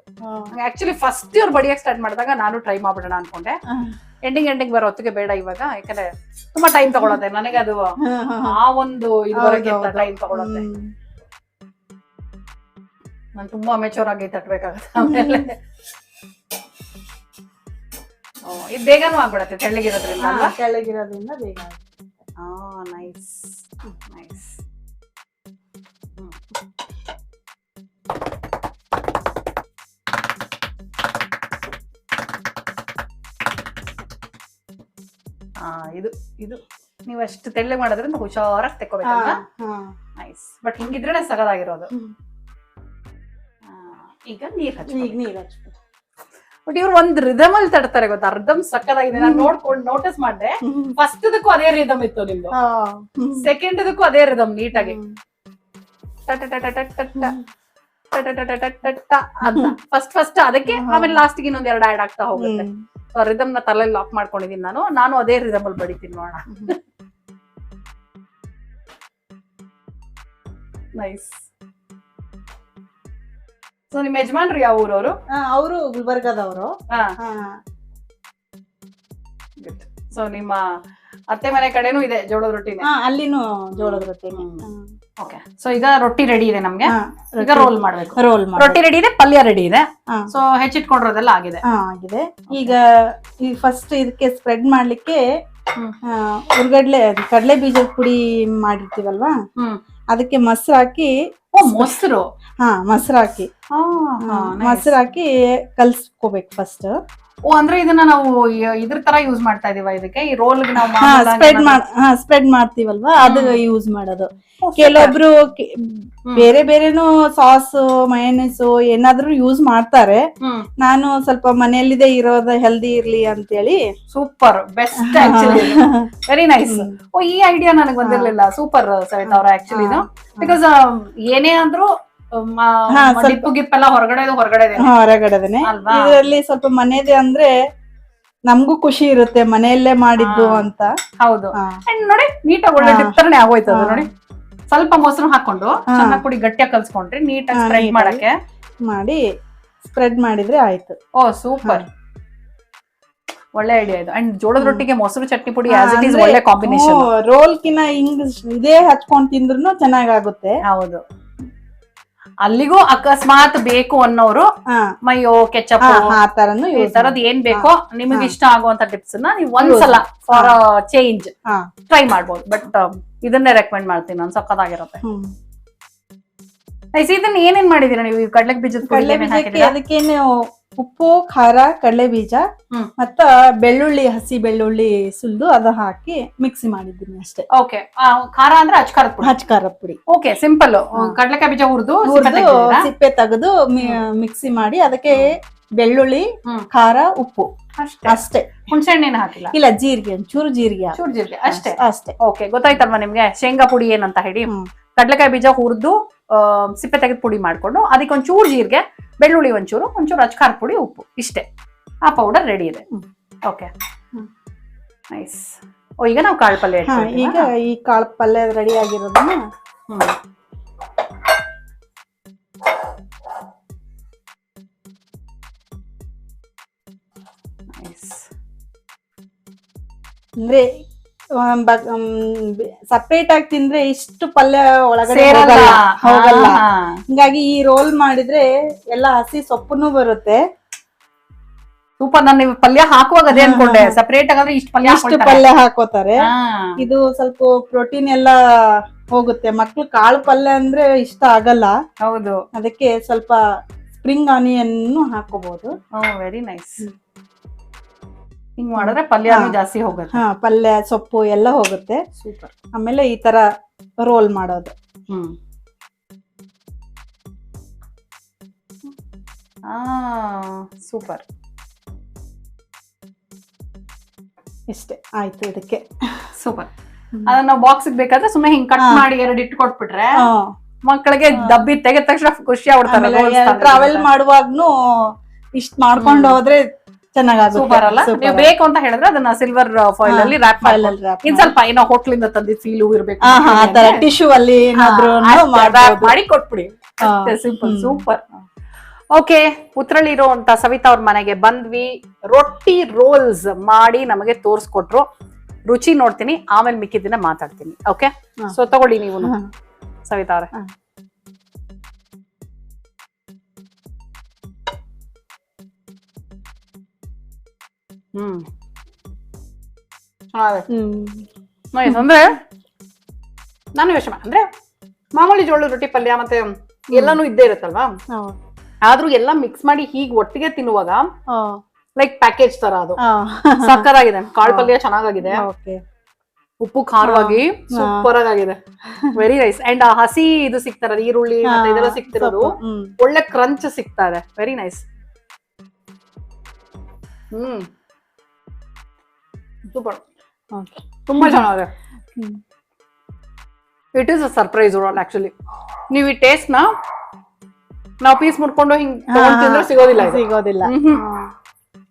ಆಕ್ಚುಲಿ ಫಸ್ಟ್ ಇವ್ರು ಬಡಿಯಕ್ ಸ್ಟಾರ್ಟ್ ಮಾಡಿದಾಗ ನಾನು ಟ್ರೈ ಮಾಡ್ಬಿಡೋಣ ಅನ್ಕೊಂಡೆ. ಎಂಡಿಂಗ್ ಎಂಡಿಂಗ್ ಬರೋ ಹೊತ್ತಿಗೆ ಬೇಡ ಇವಾಗ ಯಾಕಂದ್ರೆ ತುಂಬಾ ಟೈಮ್ ತಗೊಳತ್ತೆ. ನನಗೆ ಅದು ಆ ಒಂದು ಇದುವರೆಗೆ. ಟೈಮ್ ತಗೊಳತ್ತೆ. ನಾನು ತುಂಬಾ ಮೆಚೂರ್ ಆಗಿ ತಟ್ಬೇಕಾಗತ್ತೆ ಆಮೇಲೆ. ಇದು ಬೇಗನೂ ಆಗ್ಬಿಡತ್ತೆ ತೆಳ್ಳಗಿರೋದ್ರಿಂದ ತೆಳ್ಳಗಿರೋದ್ರಿಂದ ಬೇಗ. ಆ ನೈಸ್ ನೈಸ್ ಇದು ಇದು ನೀವು ಅಷ್ಟು ತೆಳ್ಳಗೆ ಮಾಡೋದ್ರಿಂದ ಹುಷಾರಾಗಿ ತೆಕ್ಕೋಬೇಕಲ್ಲ. ನೈಸ್ ಬಟ್ ಹಿಂಗಿದ್ರೆ ಸಗದಾಗಿರೋದು ಈಗ ನೀರ್ ಹಚ್ಚಿ ಈಗ ನೀರ್ ಹಚ್ಬೇಕು. ಬಟ್ ಇವ್ರು ಒಂದ್ ರಿದಮ್ ಅಲ್ಲಿ ತಡ್ತಾರೆ ಗೊತ್ತಾ ಅರ್ಧಮ್ ಸಕ್ಕದಾಗಿದೆ ನಾನು ನೋಡ್ಕೊಂಡು ನೋಟಿಸ್ ಮಾಡ್ದೆ ಫಸ್ಟ್ ಅದಕ್ಕೂ ಅದೇ ರಿದಮ್ ಇತ್ತು ನಿಮ್ದು. ಸೆಕೆಂಡ್ ಅದಕ್ಕೂ ಅದೇ ರಿದಮ್ ನೀಟಾಗಿ ಟಟ್ ಅಂತ ಫಸ್ಟ್ ಫಸ್ಟ್ ಅದಕ್ಕೆ ಆಮೇಲೆ ಲಾಸ್ಟ್ ಇನ್ನೊಂದ್ ಎರಡು ಆಡ್ ಆಗ್ತಾ ಹೋಗುತ್ತೆ. ಸೊ ರಿದಮ್ನ ತಲೆಯಲ್ಲಿ ಲಾಕ್ ಮಾಡ್ಕೊಂಡಿದ್ದೀನಿ ನಾನು. ನಾನು ಅದೇ ರಿದಮ್ ಅಲ್ಲಿ ಬಡಿತೀನಿ ನೋಡೋಣ. ನೈಸ್ ಸೊ ನಿಮ್ಮ ಯಜಮಾನ್ರು ಯಾವ ಊರವರು? ಅವರು ಗುಲ್ಬರ್ಗದವರು. ಹಾ. ಸೊ ನಿಮ್ಮ ಅತ್ತೆ ಮನೆ ಕಡೆನೂ ಇದೆ ಜೋಳದ ರೊಟ್ಟಿನೇ? ಅಲ್ಲಿನೂ ಜೋಳದ ರೊಟ್ಟಿ. ಓಕೆ ಸೊ ಈಗ ರೊಟ್ಟಿ ರೆಡಿ ಇದೆ ನಮ್ಗೆ. ಈಗ ರೋಲ್ ಮಾಡ್ಬೇಕು. ರೋಲ್ ರೊಟ್ಟಿ ರೆಡಿ ಇದೆ ಪಲ್ಯ ರೆಡಿ ಇದೆ. ಸೊ ಹೆಚ್ಚಿಟ್ಕೊಂಡಿರೋದೆಲ್ಲ ಆಗಿದೆ. ಆಗಿದೆ. ಈಗ ಈ ಫಸ್ಟ್ ಇದಕ್ಕೆ ಸ್ಪ್ರೆಡ್ ಮಾಡ್ಲಿಕ್ಕೆ ಉರ್ಗಡ್ಲೆ ಕಡಲೆ ಬೀಜದ ಪುಡಿ ಮಾಡಿರ್ತೀವಲ್ವಾ? ಅದಕ್ಕೆ ಮೊಸರು ಹಾಕಿ ಮೊಸರು? ಹಾ ಮೊಸರು ಹಾಕಿ. ಮೊಸರು ಹಾಕಿ ಕಲ್ಸ್ಕೋಬೇಕು ಫಸ್ಟ್ ಓ ಅಂದ್ರೆ ಇದನ್ನ ನಾವು ಇದ್ರ ತರ ಯೂಸ್ ಮಾಡ್ತಾ ಇದೀವ ಇದಕ್ಕೆ? ಈ ರೋಲ್ ನಾವು ಹಾ ಸ್ಪ್ರೆಡ್ ಹಾ ಸ್ಪ್ರೆಡ್ ಮಾಡ್ತೀವಲ್ವಾ? ಅದು ಯೂಸ್ ಮಾಡೋದು. ಕೆಲವೊಬ್ರು ಬೇರೆ ಬೇರೆನು ಸಾಸ್ ಮಯೋನೈಸ್ ಏನಾದ್ರೂ ಯೂಸ್ ಮಾಡ್ತಾರೆ. ನಾನು ಸ್ವಲ್ಪ ಮನೆಯಲ್ಲಿದೆ ಇರೋದ ಹೆಲ್ದಿ ಇರ್ಲಿ ಅಂತೇಳಿ. Super best actually very nice ಓ ಈ ಐಡಿಯಾ ನನಗೆ ಬಂದಿರ್ಲಿಲ್ಲ. ಸೂಪರ್ ಸವಿತಾ ಅವ್ರ ಆಕ್ಚುಲಿ ಬಿಕಾಸ್ ಏನೇ ಸ್ವಲ್ಪ- ಡಿಪ್ಪು ಗಿಪ್ ಎಲ್ಲ ಹೊರಗಡೆ ಹೊರಗಡೆ ಇದರಲ್ಲಿ ಸ್ವಲ್ಪ ಮನೆದೆ ಅಂದ್ರೆ ನಮಗೂ ಖುಷಿ ಇರುತ್ತೆ ಮನೆಯಲ್ಲೇ ಮಾಡಿದ್ದು ಅಂತ. ಹೌದು. ನೋಡಿ ನೀಟಾಗಿ ಒಳ್ಳೆ. ಆಗೋಯ್ತು ಅದು ನೋಡಿ. ಸ್ವಲ್ಪ ಮೊಸರು ಹಾಕೊಂಡು. ಚೆನ್ನಾಗಿ ಪುಡಿ ಗಟ್ಟಿಯಾಗಿ ಕಲ್ಸ್ಕೊಂಡ್ರಿ ನೀಟಾಗಿ ಸ್ಪ್ರೆಡ್ ಮಾಡಕ್ಕೆ. ಮಾಡಿ ಸ್ಪ್ರೆಡ್ ಮಾಡಿದ್ರೆ ಆಯ್ತು. ಓ ಸೂಪರ್. ಒಳ್ಳೆ ಐಡಿಯಾ ಇದು. ಅಂಡ್ ಜೋಳದ ರೊಟ್ಟಿಗೆ ಮೊಸರು ಚಟ್ನಿ ಪುಡಿ ಆಸ್ ಇಟ್ ಇಸ್ ಒಳ್ಳೆ ಕಾಂಬಿನೇಷನ್ ರೋಲ್ ಕಿನ್ನ ಹಿಂಗ್ ಇದೇ ಹಚ್ಕೊಂಡ್ ತಿಂದ್ರು ಚೆನ್ನಾಗಾಗುತ್ತೆ. ಹೌದು. ಅಲ್ಲಿಗೂ ಅಕಸ್ಮಾತ್ ಬೇಕು ಅನ್ನೋರು ಮಯೋ ಕೆಚಪ್ ಆ ತರನು ಈ ಯೂಸ್ ತರದ್ ಏನ್ ಬೇಕೋ ನಿಮಗೆ. ಇಷ್ಟ ಆಗುವಂತ ಟಿಪ್ಸ್ನ ನೀವು ಒಂದ್ಸಲ ಫಾರ್ ಚೇಂಜ್ ಟ್ರೈ ಮಾಡ್ಬೋದು. ಬಟ್ ಇದನ್ನೇ ರೆಕಮೆಂಡ್ ಮಾಡ್ತೀನಿ ನಾನು ಐಸಿ ಇದನ್ನ ಏನೇನ್ ಮಾಡಿದೀರಾ ನೀವು? ಕಡ್ಲೆ ಬೀಜದ ಕಡ್ಲೆ ಬೀಜಕ್ಕೆ ಅದಕ್ಕೇನು ಉಪ್ಪು ಖಾರ ಕಡಲೆ ಬೀಜ. ಮತ್ತ ಬೆಳ್ಳುಳ್ಳಿ ಹಸಿ ಬೆಳ್ಳುಳ್ಳಿ ಸುಲ್ದು ಅದು ಹಾಕಿ ಮಿಕ್ಸಿ ಮಾಡಿದ್ದೀನಿ ಅಷ್ಟೇ. ಓಕೆ ಖಾರ ಅಂದ್ರೆ ಅಚ್ಕಾರದ ಪುಡಿ? ಖಾರದ ಪುಡಿ. ಓಕೆ ಸಿಂಪಲ್ ಕಡಲೆಕಾಯಿ ಬೀಜ ಹುರಿದು ಹುರ್ದು ಸಿಪ್ಪೆ ತೆಗೆದು ಮಿಕ್ಸಿ ಮಾಡಿ ಅದಕ್ಕೆ ಬೆಳ್ಳುಳ್ಳಿ ಖಾರ ಉಪ್ಪು. ಅಷ್ಟೇ. ಅಷ್ಟೇ. ಹುಣಸೆ ಹಾಕಿಲ್ಲ? ಇಲ್ಲ ಜೀರಿಗೆ ಚೂರು ಜೀರಿಗೆ ಚೂರು ಜೀರಿಗೆ ಅಷ್ಟೇ? ಅಷ್ಟೇ. ಓಕೆ ಗೊತ್ತಾಯ್ತಲ್ವಾ ನಿಮ್ಗೆ? ಶೇಂಗಾ ಪುಡಿ ಏನಂತ ಹೇಳಿ? ಕಡಲೆಕಾಯಿ ಬೀಜ ಹುರಿದು ಸಿಪ್ಪೆ ತೆಗೆದು ಪುಡಿ ಮಾಡ್ಕೊಂಡು ಅದಕ್ಕೆ ಒಂಚೂರು ಜೀರಿಗೆ ಬೆಳ್ಳುಳ್ಳಿ ಒಂಚೂರು ಒಂಚೂರು ಅಚ್ಕಾರ ಪುಡಿ ಉಪ್ಪು ಇಷ್ಟೇ. ಆ ಪೌಡರ್ ರೆಡಿ ಇದೆ. ಓಕೆ. ನೈಸ್ ಓ ಈಗ ನಾವು ಕಾಳು ಪಲ್ಯ ಈಗ ಈ ಕಾಳು ಪಲ್ಯ ರೆಡಿ ಆಗಿರೋದನ್ನ ಅಂದ್ರೆ ಸಪ್ರೇಟ್ ಆಗಿ ತಿಂದ್ರೆ ಇಷ್ಟು ಪಲ್ಯ ಒಳಗಡೆ ಹೋಗಲ್ಲ. ಹಿಂಗಾಗಿ ಈ ರೋಲ್ ಮಾಡಿದ್ರೆ ಎಲ್ಲ ಹಸಿ ಸೊಪ್ಪುನು ಬರುತ್ತೆ. ಸೂಪರ್. ನಾನು ಪಲ್ಯ ಹಾಕುವಾಗ ಅದೇ ಅನ್ಕೊಂಡೆ. ಸಪರೇಟ್ ಆಗಂದ್ರೆ ಇಷ್ಟು ಪಲ್ಯ ಇಷ್ಟು. ಪಲ್ಯ ಹಾಕೋತಾರೆ. ಇದು ಸ್ವಲ್ಪ ಪ್ರೋಟೀನ್ ಎಲ್ಲ ಹೋಗುತ್ತೆ. ಮಕ್ಳು ಕಾಳು ಪಲ್ಯ ಅಂದ್ರೆ ಇಷ್ಟ ಆಗಲ್ಲ. ಹೌದು. ಅದಕ್ಕೆ ಸ್ವಲ್ಪ ಸ್ಪ್ರಿಂಗ್ ಆನಿಯನ್ ಹಾಕೋಬಹುದು ವೆರಿ ನೈಸ್ ಹಿಂಗ್ ಮಾಡಿದ್ರೆ ಪಲ್ಯ ಜಾಸ್ತಿ ಹೋಗುತ್ತೆ. ಹಾ ಪಲ್ಯ ಸೊಪ್ಪು ಎಲ್ಲ ಹೋಗುತ್ತೆ. ಸೂಪರ್. ಆಮೇಲೆ ಈ ತರ ರೋಲ್ ಮಾಡೋದು. ಹ್ಮ್. ಆ ಸೂಪರ್. ಇಷ್ಟೇ ಆಯ್ತು ಇದಕ್ಕೆ. ಸೂಪರ್. ಅದನ್ನ ನಾವು ಬಾಕ್ಸ್ ಬೇಕಾದ್ರೆ ಸುಮ್ಮನೆ ಹಿಂಗ್ ಕಟ್ ಮಾಡಿ ಎರಡು ಇಟ್ಟು ಕೊಟ್ಬಿಟ್ರೆ ಮಕ್ಕಳಿಗೆ ಡಬ್ಬಿ ತೆಗೆದ ತಕ್ಷಣ ಖುಷಿ ಆಗ್ಬಿಡ್ತಾರೆ ಟ್ರಾವೆಲ್ ಮಾಡುವಾಗ್ನು ಇಷ್ಟ ಮಾಡ್ಕೊಂಡು ಹೋದ್ರೆ ಸೂಪರ್ ಅಲ್ಲ. ನೀವು ಬೇಕು ಅಂತ ಹೇಳಿದ್ರೆ ಅದನ್ನ ಸಿಲ್ವರ್ ಫಾಯಿಲ್ ಅಲ್ಲಿ ರ್ಯಾಪ್ ಇನ್ ಸ್ವಲ್ಪ ಏನೋ ಹೋಟ್ಲಿಂದ ತಂದಿದ್ ಫೀಲು ಇರ್ಬೇಕು ಟಿಶ್ಯೂ ಅಲ್ಲಿ ಮಾಡಿ ಕೊಟ್ಬಿಡಿ. ಸಿಂಪಲ್ ಸೂಪರ್ ಓಕೆ ಉತ್ರಳ್ಳಿ ಇರುವಂತ ಸವಿತಾ ಅವ್ರ ಮನೆಗೆ ಬಂದ್ವಿ. ರೊಟ್ಟಿ ರೋಲ್ಸ್ ಮಾಡಿ ನಮಗೆ ತೋರಿಸ್ಕೊಟ್ರು. ರುಚಿ ನೋಡ್ತೀನಿ ಆಮೇಲೆ ಮಿಕ್ಕಿದ್ದನ್ನ ಮಾತಾಡ್ತೀನಿ ಓಕೆ. ಸೊ ತಗೊಳ್ಳಿ ನೀವು. ಸವಿತಾ ಅವ್ರೆ. ಹ್ಮ್. ಅಂದ್ರೆ? ನಾನು ಯೋಚನೆ ಅಂದ್ರೆ ಮಾಮೂಲಿ ಜೋಳದ ರೊಟ್ಟಿ ಪಲ್ಯ ಮತ್ತೆ ಎಲ್ಲಾನು ಇದ್ದೇ ಇರುತ್ತಲ್ವಾ. ಆದ್ರೂ ಎಲ್ಲ ಮಿಕ್ಸ್ ಮಾಡಿ ಹೀಗ್ ಒಟ್ಟಿಗೆ ತಿನ್ನುವಾಗ ಲೈಕ್ ಪ್ಯಾಕೇಜ್ ತರ ಅದು. ಸಕ್ಕರಾಗಿದೆ ಕಾಳು ಪಲ್ಯ ಚೆನ್ನಾಗಾಗಿದೆ. ಉಪ್ಪು ಖಾರವಾಗಿ ಸೂಪರ್ ಆಗಿದೆ ವೆರಿ ನೈಸ್ ಅಂಡ್ ಆ ಹಸಿ ಇದು ಸಿಗ್ತಾರದು ಈರುಳ್ಳಿ ಇದೆಲ್ಲ ಸಿಗ್ತಿರೋದು ಒಳ್ಳೆ ಕ್ರಂಚ್ ಸಿಗ್ತಾರೆ ಇದೆ. Very nice hmm. ಸೂಪರ್. ತುಂಬಾ ಚೆನ್ನಾಗಿದೆ. It is a surprise roll actually ನೀವು ಈ ಟೇಸ್ಟ್ನ ನಾವು ಪೀಸ್ ಮುಟ್ಕೊಂಡು ಹಿಂಗ್ ತಗೊಂಡ್ರೆ ಸಿಗೋದಿಲ್ಲ ಇದು. ಸಿಗೋದಿಲ್ಲ.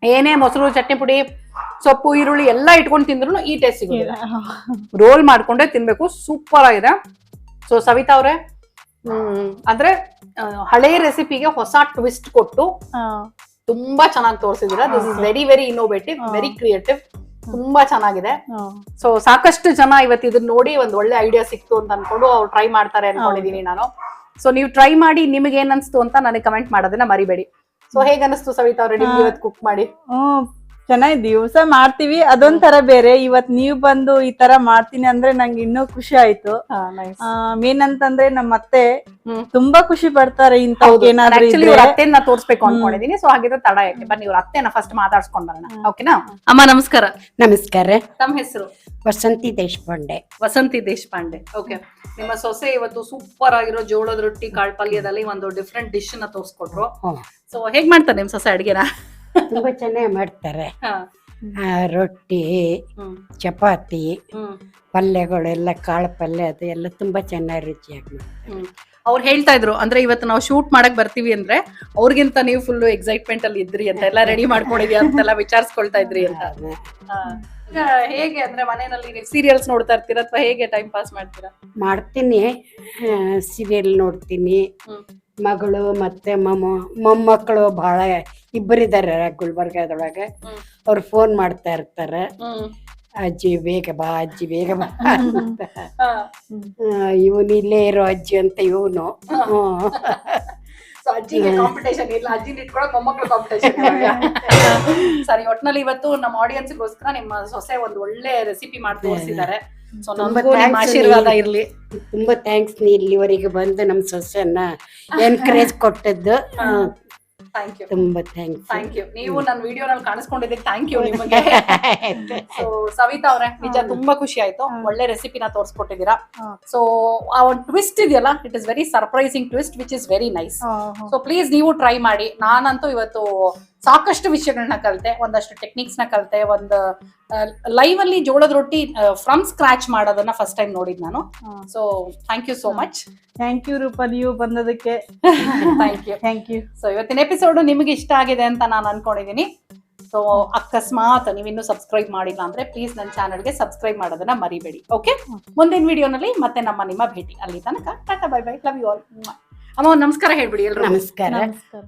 ಏನೇ ಮೊಸರು ಚಟ್ನಿ ಪುಡಿ ಸೊಪ್ಪು ಈರುಳ್ಳಿ ಎಲ್ಲ ಇಟ್ಕೊಂಡು ತಿಂದ್ರು ಈ ಟೇಸ್ಟ್ ಸಿಗೋದಿಲ್ಲ. ರೋಲ್ ಮಾಡ್ಕೊಂಡೇ ತಿನ್ಬೇಕು. ಸೂಪರ್ ಆಗಿದೆ. ಸೊ ಸವಿತಾ ಅವ್ರೆ ಹ್ಮ್. ಅಂದ್ರೆ ಆ, ಹಳೆ ರೆಸಿಪಿಗೆ ಹೊಸ ಟ್ವಿಸ್ಟ್ ಕೊಟ್ಟು ಹಾ. ತುಂಬಾ ಚೆನ್ನಾಗಿ ತೋರಿಸಿದೀರಾ this is very very innovative very creative ತುಂಬಾ ಚೆನ್ನಾಗಿದೆ. ಸೊ ಸಾಕಷ್ಟು ಜನ ಇವತ್ತು ಇದನ್ನ ನೋಡಿ ಒಂದ್ ಒಳ್ಳೆ ಐಡಿಯಾ ಸಿಕ್ತು ಅಂತ ಅನ್ಕೊಂಡು ಅವ್ರು ಟ್ರೈ ಮಾಡ್ತಾರೆ ಅನ್ಕೊಂಡಿದೀನಿ ನಾನು. ಸೊ ನೀವು ಟ್ರೈ ಮಾಡಿ ನಿಮಗೆ ಏನ್ ಅನ್ಸ್ತು ಅಂತ ನನಗೆ ಕಮೆಂಟ್ ಮಾಡೋದನ್ನ ಮರಿಬೇಡಿ. ಸೊ ಹೇಗನ್ನಿಸ್ತು ಸವಿತಾ ಅವ್ರೆ ನಿಮ್ಗೆ ಇವತ್ತು ಕುಕ್ ಮಾಡಿ? ಚೆನ್ನಾಗಿ ದಿವಸ ಮಾಡ್ತೀವಿ. ಅದೊಂಥರ ಬೇರೆ. ಇವತ್ ನೀವ್ ಬಂದು ಈ ತರ ಮಾಡ್ತೀನಿ ಅಂದ್ರೆ ನಂಗೆ ಇನ್ನೂ ಖುಷಿ ಆಯ್ತು. ನೈಸ್ ಮೇನ್ ಅಂತಂದ್ರೆ ನಮ್ಮ ಅತ್ತೆ ತುಂಬಾ ಖುಷಿ ಪಡ್ತಾರೆ ಅತ್ತೆನ ತೋರ್ಸ್ಬೇಕು ಅನ್ಕೊಂಡಿದೀನಿ. ಸೊ ಹಾಗಿದ್ರೆ ತಡ ಯಾಕೆ ಬನ್ನಿ ಇವ್ರ ಅತ್ತೆನ ಫಸ್ಟ್ ಮಾತಾಡ್ಸ್ಕೊಂಡ್ ಬರೋಣ. ಓಕೆನಾ? ಅಮ್ಮ ನಮಸ್ಕಾರ. ನಮಸ್ಕಾರ. ತಮ್ಮ ಹೆಸರು? ವಸಂತಿ ದೇಶಪಾಂಡೆ. ವಸಂತಿ ದೇಶಪಾಂಡೆ. ಓಕೆ. ನಿಮ್ಮ ಸೊಸೆ ಇವತ್ತು ಸೂಪರ್ ಆಗಿರೋ ಜೋಳದ ರೊಟ್ಟಿ ಕಾಳು ಪಲ್ಯದಲ್ಲಿ ಒಂದು ಡಿಫ್ರೆಂಟ್ ಡಿಶ್ನ ತೋರ್ಸ್ಕೊಟ್ರು. ಸೊ ಹೇಗ್ ಮಾಡ್ತಾರೆ ನಿಮ್ ಸೊಸೆ ಅಡ್ಗೆನ? ತುಂಬಾ ಚೆನ್ನಾಗಿ ಮಾಡ್ತಾರೆ. ಆ, ರೊಟ್ಟಿ ಚಪಾತಿ ಪಲ್ಯಗಳೆಲ್ಲ ಕಾಳು ಪಲ್ಯ ಅದು ಎಲ್ಲ ತುಂಬಾ ಚೆನ್ನಾಗಿ ರುಚಿಯಾಗಿ ಮಾಡ್ತಾರೆ. ಅವ್ರು ಹೇಳ್ತಾ ಇದ್ರು ಅಂದ್ರೆ ಇವತ್ತು ನಾವು ಶೂಟ್ ಮಾಡಕ್ ಬರ್ತೀವಿ ಅಂದ್ರೆ ಅವ್ರಿಗಿಂತ ನೀವು ಫುಲ್ ಎಕ್ಸೈಟ್ಮೆಂಟ್ ಅಲ್ಲಿ ಇದ್ರಿ ಅಂತ ಎಲ್ಲ ರೆಡಿ ಮಾಡ್ಕೊಂಡಿದ್ಯಾ ಅಂತೆಲ್ಲ ವಿಚಾರಿಸ್ಕೊಳ್ತಾ ಇದ್ರಿ ಅಂತ. ಹಾ. ಈಗ ಹೇಗೆ ಅಂದ್ರೆ ಮನೆಯಲ್ಲಿ ನೀವು ಸೀರಿಯಲ್ಸ್ ನೋಡ್ತಾ ಇರ್ತೀರಾ ಅಥವಾ ಹೇಗೆ ಟೈಮ್ ಪಾಸ್ ಮಾಡ್ತೀರಾ? ಮಾಡ್ತೀನಿ. ಸೀರಿಯಲ್ ನೋಡ್ತೀನಿ. ಹ್ಮ್. ಮಗಳು ಮತ್ತೆ ಮೊಮ್ಮ ಮೊಮ್ಮಕ್ಕಳು ಬಹಳ ಇಬ್ಬರಿದ್ದಾರೆ ಗುಲ್ಬರ್ಗಾದೊಳಗೆ. ಹ್ಮ್. ಅವ್ರು ಫೋನ್ ಮಾಡ್ತಾ ಇರ್ತಾರೆ. ಹ್ಮ್. ಅಜ್ಜಿ ಬೇಗ ಬಾ ಅಜ್ಜಿ ಬೇಗ ಬಾ ಅಂತ. ಹಾ. ಇವನು ಇಲ್ಲೇ ಇರೋ ಅಜ್ಜಿ ಅಂತ ಇವನು. So ಅಜ್ಜಿಗೆ ಕಾಂಪಿಟೇಷನ್ ಇಲ್ಲ. ಅಜ್ಜಿನ ಇಟ್ಕೊಳಕ್ ಮೊಮ್ಮಕ್ಳು ಕಾಂಪಿಟೇಷನ್ ಸರಿ ಒಟ್ನಲ್ಲಿ ಇವತ್ತು ನಮ್ಮ ಆಡಿಯನ್ಸ್ ಗೋಸ್ಕರ ನಿಮ್ಮ ಸೊಸೆ ಒಂದು ಒಳ್ಳೆ ರೆಸಿಪಿ ಮಾಡಿ ತೋರಿಸಿದ್ದಾರೆ. ಸೊ ತುಂಬಾ ನಮಗೂ ನಿಮ್ಮ ಆಶೀರ್ವಾದ ಇರ್ಲಿ. ತುಂಬಾ ಥ್ಯಾಂಕ್ಸ್ ನೀ ಇಲ್ಲಿವರೆಗೆ ಬಂದು ನಮ್ಮ ಸೊಸೆಯನ್ನ ಎನ್ಕರೇಜ್ ಕೊಟ್ಟದ್ದು. ಥ್ಯಾಂಕ್ ಯು ತುಂಬಾ ಥ್ಯಾಂಕ್ಸ್ ಥ್ಯಾಂಕ್ ಯು ನೀವು ನನ್ನ ವಿಡಿಯೋನಲ್ಲಿ ಕಾಣಿಸ್ಕೊಂಡಿದ್ದಕ್ಕೆ ಥ್ಯಾಂಕ್ ಯು ನಿಮಗೆ. ಸೊ ಸವಿತಾ ಅವರೇ ನಿಜ ತುಂಬಾ ಖುಷಿ ಆಯ್ತು. ಒಳ್ಳೆ ರೆಸಿಪಿನ ತೋರಿಸ್ಕೊಟ್ಟಿದ್ದೀರಾ. ಸೊ ಆ ಒಂದು ಟ್ವಿಸ್ಟ್ ಇದೆಯಲ್ಲ it is very surprising twist which is very nice so please ನೀವು ಟ್ರೈ ಮಾಡಿ. ನಾನಂತೂ ಇವತ್ತು ಸಾಕಷ್ಟು ವಿಷಯಗಳನ್ನ ಕಲಿತೆ. ಒಂದಷ್ಟು ಟೆಕ್ನಿಕ್ಸ್ನ ಕಲಿತೆ. ಒಂದು ಲೈವ್ ಅಲ್ಲಿ ಜೋಳದ ರೊಟ್ಟಿ ಫ್ರಮ್ ಸ್ಕ್ರಾಚ್ ಮಾಡೋದನ್ನ ಫಸ್ಟ್ ಟೈಮ್ ನೋಡಿದ್ ನಾನು. So thank you so much thank you Rupa. ನೀವು ಬಂದದಕ್ಕೆ thank you thank you so ಇವತ್ತಿನ ಎಪಿಸೋಡ್ ನಿಮಗೆ ಇಷ್ಟ ಆಗಿದೆ ಅಂತ ನಾನು ಅನ್ಕೊಂಡಿದೀನಿ. ಸೊ ಅಕಸ್ಮಾತ್ ನೀವು ಇನ್ನೂ ಸಬ್ಸ್ಕ್ರೈಬ್ ಮಾಡಿಲ್ಲ ಅಂದ್ರೆ ಪ್ಲೀಸ್ ನನ್ನ ಚಾನಲ್ಗೆ ಸಬ್ಸ್ಕ್ರೈಬ್ ಮಾಡೋದನ್ನ ಮರಿಬೇಡಿ ಓಕೆ ಮುಂದಿನ ವಿಡಿಯೋನಲ್ಲಿ ಮತ್ತೆ ನಮ್ಮ ನಿಮ್ಮ ಭೇಟಿ. ಅಲ್ಲಿ ತನಕ tata bye bye love you all ಅಮ್ಮ ನಮಸ್ಕಾರ ಹೇಳ್ಬಿಡಿ ಎಲ್ರು ನಮಸ್ಕಾರ. ನಮಸ್ಕಾರ.